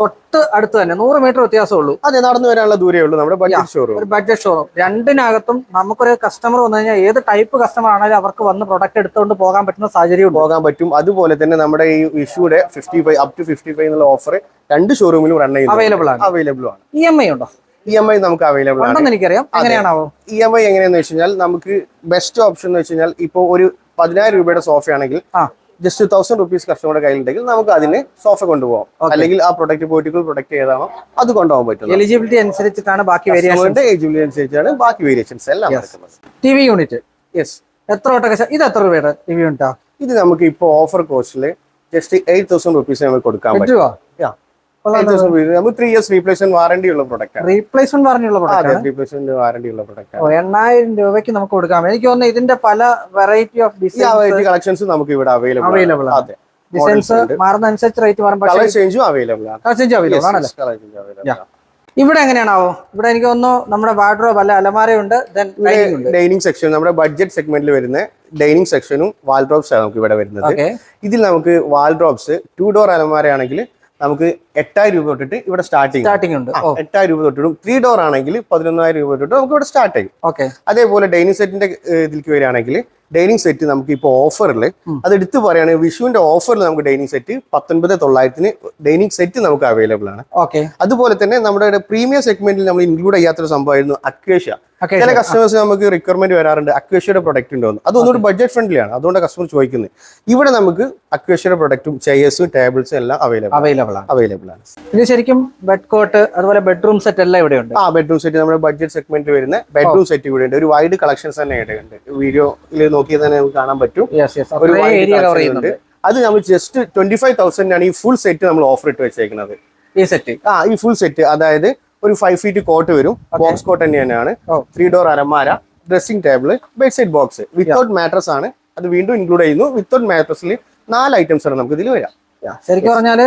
തൊട്ട് അടുത്ത് തന്നെ നൂറ് മീറ്റർ വ്യത്യാസമുള്ളൂ. അതെ നടന്നു വരാനുള്ള ദൂരേ ഉള്ളൂ. നമ്മുടെ ബഡ്ജറ്റ് ഷോറൂം ഒരു ബഡ്ജറ്റ് ഷോറൂം രണ്ടിനകത്തും നമുക്കൊരു കസ്റ്റമർ വന്നു കഴിഞ്ഞാൽ ഏത് ടൈപ്പ് കസ്റ്റമർ ആണെങ്കിലും അവർക്ക് വന്ന് പ്രൊഡക്റ്റ് എടുത്തുകൊണ്ട് പോകാൻ പറ്റുന്ന സാഹചര്യം ഉണ്ട്. പോകാൻ പറ്റും. അതുപോലെ തന്നെ നമ്മുടെ ഈ ഇഷ്യൂടെ fifty five up to fifty five എന്നുള്ള ഓഫർ രണ്ട് ഷോറൂമിലും റൺ ചെയ്യുന്നത് അവൈലബിൾ ആണ്. അവൈലബിൾ ആണ്. ഇ എം ഐ ഉണ്ടോ? ഇ എം ഐ നമുക്ക് അവൈലബിൾ ആണ്. എനിക്കറിയാം. എങ്ങനെയാണാവോ? ഇ എം ഐ എങ്ങനെയാന്ന് വെച്ച് കഴിഞ്ഞാൽ നമുക്ക് ബെസ്റ്റ് ഓപ്ഷൻ എന്ന് വെച്ച് കഴിഞ്ഞാൽ ഇപ്പോൾ ഒരു പതിനായിരം രൂപയുടെ സോഫയാണെങ്കിൽ ആ. ജസ്റ്റ് തൗസൻഡ് റുപ്പീസ് കസ്റ്റമറുടെ കയ്യിലുണ്ടെങ്കിൽ നമുക്ക് അതിന് സോഫ കൊണ്ടുപോകാം അല്ലെങ്കിൽ ആ പ്രൊഡക്റ്റ് പോയിട്ട് പ്രൊഡക്റ്റ് ഏതാണോ അത് കൊണ്ടുപോകാൻ പറ്റും എലിജിബിലിറ്റി അനുസരിച്ചിട്ടാണ് ബാക്കി വേരിയേഷൻ എലിജിബിലിറ്റി അനുസരിച്ചാണ് ബാക്കി വേരിയേഷൻസ് എല്ലാം ടി വി യൂണിറ്റ് യെസ് എത്ര വട്ടൊക്കെ ഇത് എത്ര രൂപയുടെ ടി വി യൂണിറ്റാ ഇത് നമുക്ക് ഇപ്പോൾ ഓഫർ കോസ്റ്റിൽ ജസ്റ്റ് എയ്റ്റ് തൗസൻഡ് റുപ്പീസ് നമുക്ക് കൊടുക്കാൻ പറ്റും. നമുക്ക് ത്രീ ഇയേഴ്സ് റീപ്ലേസ്മെന്റ് വാറണ്ടി ഉള്ള പ്രൊഡക്റ്റ് റീപ്ലേസ്മെന്റ് പറഞ്ഞുള്ള അതെ പ്രൊഡക്റ്റ് റീപ്ലേസ്മെന്റ് വാറണ്ടി ഉള്ള പ്രൊഡക്റ്റ് ആണ്. എണ്ണായിരം രൂപയ്ക്ക് നമുക്ക് കൊടുക്കാം. എനിക്ക് തോന്നുന്നു ഇതിന്റെ പല വെറൈറ്റി ഓഫ് ഈ ഡിസൈൻസ് കളക്ഷൻസ് നമുക്ക് ഇവിടെ അവൈലബിൾ അവൈലബിൾ. അതെ. ഡിസൈൻസ് മാറുന്നതനുസരിച്ച് മാറുന്ന അനുസരിച്ച് റേറ്റ് മാറും കളർ ചേഞ്ചും അവൈലബിൾ ആണ്. ചേഞ്ച് അവൈലബിൾ ആണല്ലേ? കളർ ചേഞ്ച് അവൈലബിൾ ഇവിടെ എങ്ങനെയാണാവോ? ഇവിടെ എനിക്ക് തോന്നുന്നു നമ്മുടെ വാർഡ്രോബ് അല്ല അലമാരയുണ്ട് ഡൈനിങ് സെക്ഷൻ നമ്മുടെ ബഡ്ജറ്റ് സെഗ്മെന്റിൽ വരുന്ന ഡൈനിങ് സെക്ഷനും വാൾഡ്രോപ്സ് ആണ് നമുക്ക് ഇവിടെ വരുന്നത് ഇതിൽ നമുക്ക് വാൾഡ്രോപ്സ് ടു ഡോർ അലമാരയാണെങ്കിൽ നമുക്ക് എട്ടായിരം രൂപ തൊട്ടിട്ട് ഇവിടെ സ്റ്റാർട്ട് ചെയ്യും സ്റ്റാർട്ടിംഗ് ഉണ്ട്. എട്ടായിരം രൂപ തൊട്ടിടും ത്രീ ഡോർ ആണെങ്കിൽ പതിനൊന്നായിരം രൂപ തൊട്ടിട്ട് നമുക്ക് ഇവിടെ സ്റ്റാർട്ട് ചെയ്യും. ഓക്കെ അതേപോലെ ഡൈനിങ് സെറ്റിന്റെ ഇതിലേക്ക് വരികയാണെങ്കിൽ ഡൈനിങ് സെറ്റ് നമുക്ക് ഇപ്പോൾ ഓഫറിൽ അത് എടുത്തു പറയുകയാണെങ്കിൽ വിഷുവിന്റെ ഓഫറിൽ നമുക്ക് ഡൈനിങ് സെറ്റ് പത്തൊൻപത് തൊള്ളായിരത്തിന് ഡൈനിങ് സെറ്റ് നമുക്ക് അവൈലബിൾ ആണ്. ഓക്കെ അതുപോലെ തന്നെ നമ്മുടെ പ്രീമിയം സെഗ്മെന്റിൽ നമ്മൾ ഇൻക്ലൂഡ് ചെയ്യാത്തൊരു സംഭവമായിരുന്നു അക്വേഷ്യ ചില കസ്റ്റമേഴ്സ് നമുക്ക് റിക്വയർമെന്റ് വരാറുണ്ട് അക്വേഷ്യയുടെ പ്രൊഡക്റ്റ് ഉണ്ടോ എന്ന്. ഒരു ബഡ്ജറ്റ് ഫ്രണ്ട്ലി ആണ്. അതുകൊണ്ട് കസ്റ്റമർ ചോദിക്കുന്നത്. ഇവിടെ നമുക്ക് അക്വേഷ്യയുടെ പ്രൊഡക്റ്റും ചെയർസും ടേബിൾസും എല്ലാം അവൈലബിൾ അവൈലബിൾ ആണ്. അവൈലബിൾ ആണ്. ഇത് ശരിക്കും ബെഡ് കോട്ട് അതുപോലെ ബെഡ്റൂം സെറ്റ് എല്ലാം ഇവിടെ ഉണ്ട് ആ ബെഡ്റൂം സെറ്റ് നമ്മുടെ ബഡ്ജറ്റ് സെഗ്മെന്റ് വരുന്ന ബെഡ്റൂം സെറ്റ് ഇവിടെ ഉണ്ട്. ഒരു വൈഡ് കളക്ഷൻസ് തന്നെ ഇവിടെ ഉണ്ട് വീഡിയോയിൽ നോക്കിയാൽ തന്നെ നമുക്ക് കാണാൻ പറ്റും. ഒരു വൈഡ് ഏരിയ കവർ ചെയ്യുന്നുണ്ട്. അത് നമ്മൾ ജസ്റ്റ് ട്വന്റി ഫൈവ് തൗസൻഡിനാണ് ഈ ഫുൾ സെറ്റ് നമ്മൾ ഓഫർ ഇട്ട് വെച്ചേക്കുന്നത്. ഈ സെറ്റ് ആ ഈ ഫുൾ സെറ്റ് അതായത് ഒരു ഫൈവ് ഫീറ്റ് കോട്ട് വരും. ബോക്സ് കോട്ട് തന്നെ തന്നെയാണ്. Three door അരമാര dressing table bed side box without mattress ആണ്. അത് വീണ്ടും ഇൻക്ലൂഡ് ചെയ്യുന്നു. വിത്തൗട്ട് മാട്രസിൽ നാല് ഐറ്റംസ് ആണ് നമുക്ക് ഇതിൽ വരാം. ശരിക്കും പറഞ്ഞാൽ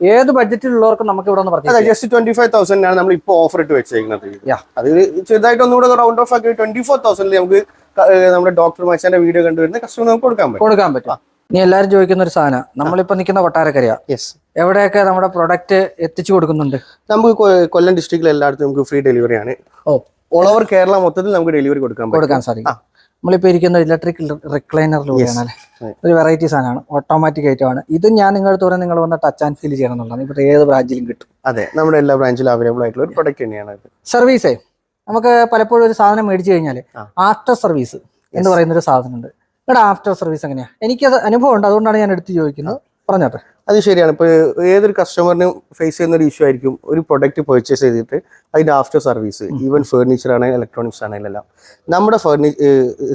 ഏത് ബഡ്ജറ്റിലുള്ളവർക്കും നമുക്ക് ഇവിടെ അതെ ജസ്റ്റ് ട്വന്റി ഫൈവ് തൗസൻഡ് ആണ് നമ്മൾ ഇപ്പോൾ ഓഫർ ഇട്ട് വെച്ചേക്കുന്നത്. അത് ചെറുതായിട്ട് ഒന്നുകൂടെ റൗണ്ട് ഓഫ് ആക്കി ട്വന്റി ഫോർ തൗസൻഡിൽ നമുക്ക് നമ്മുടെ ഡോക്ടർ മച്ചാന്റെ വീഡിയോ കണ്ടുവരുന്ന കസ്റ്റമർ നമുക്ക് കൊടുക്കാൻ പറ്റും. കൊടുക്കാൻ പറ്റും. ഇനി എല്ലാരും ചോദിക്കുന്ന ഒരു സാധനം നമ്മളിപ്പോ നിൽക്കുന്ന കൊട്ടാരക്കരയാ. യെസ് എവിടെയൊക്കെ നമ്മുടെ പ്രൊഡക്റ്റ് എത്തിച്ചു കൊടുക്കുന്നുണ്ട്? നമുക്ക് കൊല്ലം ഡിസ്ട്രിക്റ്റിൽ എല്ലായിടത്തും നമുക്ക് ഫ്രീ ഡെലിവറി ആണ്. ഓ. ഓൾ ഓവർ കേരള മൊത്തത്തിൽ നമുക്ക് ഡെലിവറി കൊടുക്കാൻ കൊടുക്കാൻ സാധിക്കും. നമ്മളിപ്പോ ഇരിക്കുന്ന ഇലക്ട്രിക് റിക്ലൈനറിലൂടെയാണ് അല്ലേ? ഒരു വെറൈറ്റി സാധനമാണ് ഓട്ടോമാറ്റിക് ഐറ്റമാണ് ഇത് ഞാൻ നിങ്ങളുടെ തുറന്ന് നിങ്ങൾ വന്ന് ടച്ച് ആൻഡ് ഫീൽ ചെയ്യണം എന്നുള്ളതാണ് ഇപ്പോൾ ഏത് ബ്രാഞ്ചിലും കിട്ടും. അതെ നമ്മുടെ എല്ലാ ബ്രാഞ്ചിലും അവൈലബിൾ ആയിട്ടുള്ള ഒരു പ്രൊഡക്റ്റ് തന്നെയാണ് സർവീസേ നമുക്ക് പലപ്പോഴും ഒരു സാധനം മേടിച്ചു കഴിഞ്ഞാൽ ആഫ്റ്റർ സർവീസ് എന്ന് പറയുന്ന ഒരു സാധനമുണ്ട്. ഇവിടെ ആഫ്റ്റർ സർവീസ് എങ്ങനെയാ? എനിക്കത് അനുഭവം ഉണ്ട് അതുകൊണ്ടാണ് ഞാൻ എടുത്ത് ചോദിക്കുന്നത്. പറഞ്ഞോട്ടെ. അത് ശരിയാണ്. ഇപ്പോൾ ഏതൊരു കസ്റ്റമറിനും ഫേസ് ചെയ്യുന്ന ഒരു ഇഷ്യൂ ആയിരിക്കും. ഒരു പ്രൊഡക്റ്റ് പർച്ചേസ് ചെയ്തിട്ട് അതിന്റെ ആഫ്റ്റർ സർവീസ് ഈവൻ ഫേർണിച്ചർ ആണെങ്കിലും ഇലക്ട്രോണിക്സ് ആണെങ്കിലും എല്ലാം. നമ്മുടെ ഫേർണി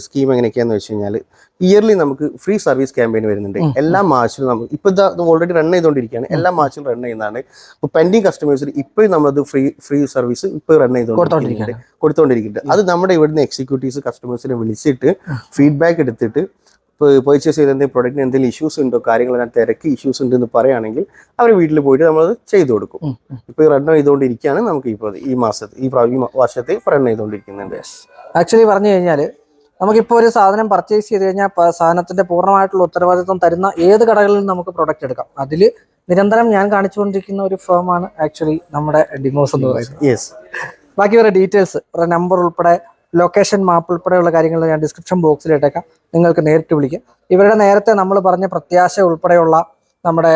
സ്കീം എങ്ങനെയൊക്കെയാന്ന് വെച്ച് കഴിഞ്ഞാൽ ഇയർലി നമുക്ക് ഫ്രീ സർവീസ് ക്യാമ്പയിൻ വരുന്നുണ്ട്. എല്ലാ മാർച്ചിലും നമുക്ക് ഇപ്പോൾ ഇത് ഓൾറെഡി റൺ ചെയ്തുകൊണ്ടിരിക്കുകയാണ് എല്ലാ മാർച്ചിലും റൺ ചെയ്യുന്നതാണ്. ഇപ്പോൾ പെൻഡിങ് കസ്റ്റമേഴ്സിൽ ഇപ്പോഴും നമ്മളത് ഫ്രീ ഫ്രീ സർവീസ് ഇപ്പോൾ റൺ ചെയ്തുകൊണ്ടിരിക്കുന്നുണ്ട് കൊടുത്തുകൊണ്ടിരിക്കുന്നുണ്ട് അത് നമ്മുടെ ഇവിടുന്ന് എക്സിക്യൂട്ടീവ്സ് കസ്റ്റമേഴ്സിനെ വിളിച്ചിട്ട് ഫീഡ്ബാക്ക് എടുത്തിട്ട് പർച്ചേസ് ചെയ്ത എന്തെങ്കിലും പ്രൊഡക്റ്റിന് എന്തെങ്കിലും ഇഷ്യൂസ് ഉണ്ടോ കാര്യങ്ങൾ കാര്യങ്ങളെല്ലാം തിരക്ക് ഇഷ്യൂസ് ഉണ്ടെന്ന് പറയുകയാണെങ്കിൽ അവർ വീട്ടിൽ പോയിട്ട് നമ്മളത് ചെയ്തു കൊടുക്കും. ഇപ്പോൾ ഈ റണ്ണം ചെയ്തുകൊണ്ടിരിക്കുകയാണ് നമുക്ക് ഇപ്പോൾ ഈ മാസത്തെ ഈ വർഷത്തെ റൺ ചെയ്തുകൊണ്ടിരിക്കുന്നുണ്ട്. ആക്ച്വലി പറഞ്ഞു കഴിഞ്ഞാൽ നമുക്കിപ്പോൾ ഒരു സാധനം പർച്ചേസ് ചെയ്ത് കഴിഞ്ഞാൽ സാധനത്തിന്റെ സാധനത്തിന്റെ പൂർണമായിട്ടുള്ള ഉത്തരവാദിത്വം തരുന്ന ഏത് കടകളിൽ നിന്ന് നമുക്ക് പ്രൊഡക്റ്റ് എടുക്കാം. അതിൽ നിരന്തരം ഞാൻ കാണിച്ചുകൊണ്ടിരിക്കുന്ന ഒരു ഫേമാണ് ആക്ച്വലി നമ്മുടെ ഡിമോസ് എന്ന് പറയുന്നത്. യെസ് ബാക്കി വേറെ ഡീറ്റെയിൽസ് നമ്പർ ഉൾപ്പെടെ ലൊക്കേഷൻ മാപ്പ് ഉൾപ്പെടെയുള്ള കാര്യങ്ങൾ ഞാൻ ഡിസ്ക്രിപ്ഷൻ ബോക്സിൽ ഇട്ടേക്കാം. നിങ്ങൾക്ക് നേരിട്ട് വിളിക്കാം. ഇവരുടെ നേരത്തെ നമ്മൾ പറഞ്ഞ പ്രത്യാശ ഉൾപ്പെടെയുള്ള നമ്മുടെ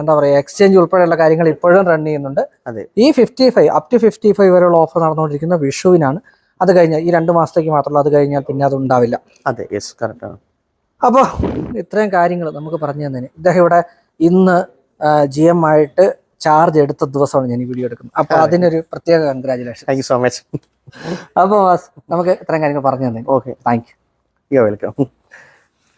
എന്താ പറയുക എക്സ്ചേഞ്ച് ഉൾപ്പെടെയുള്ള കാര്യങ്ങൾ ഇപ്പോഴും റൺ ചെയ്യുന്നുണ്ട്. അതെ. ഈ fifty five up to fifty five വരെയുള്ള ഓഫർ നടന്നുകൊണ്ടിരിക്കുന്ന വിഷുവിനാണ്. അത് കഴിഞ്ഞാൽ ഈ രണ്ട് മാസത്തേക്ക് മാത്രമല്ല അത് കഴിഞ്ഞാൽ പിന്നെ അത് ഉണ്ടാവില്ല. അതെ യെസ് കറക്റ്റാണ് അപ്പോൾ ഇത്രയും കാര്യങ്ങൾ നമുക്ക് പറഞ്ഞു തന്നതിന്. ഇദ്ദേഹം ഇവിടെ ഇന്ന് ജി എം ആയിട്ട് ചാർജ് എടുത്ത ദിവസമാണ് ഞാൻ ഈ വീഡിയോ എടുക്കുന്നത്. അപ്പൊ അതിനൊരു പ്രത്യേക congratulation thank you so much അപ്പോൾ നമുക്ക് ഇത്രയും കാര്യങ്ങൾ പറഞ്ഞു തന്നെ okay thank you you welcome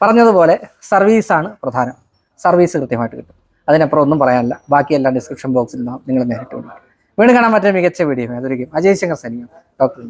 പറഞ്ഞതുപോലെ സർവീസാണ് പ്രധാനം. സർവീസ് കൃത്യമായിട്ട് കിട്ടും. അതിനപ്പുറം ഒന്നും പറയാനില്ല. ബാക്കിയെല്ലാം ഡിസ്ക്രിപ്ഷൻ ബോക്സിൽ നിങ്ങൾ നേരിട്ട് വീണ്ടും കാണാൻ പറ്റിയ മികച്ച വീഡിയോ അതൊരിക്കും അജയ് ശങ്കർ സനിയും ഡോക്ടർ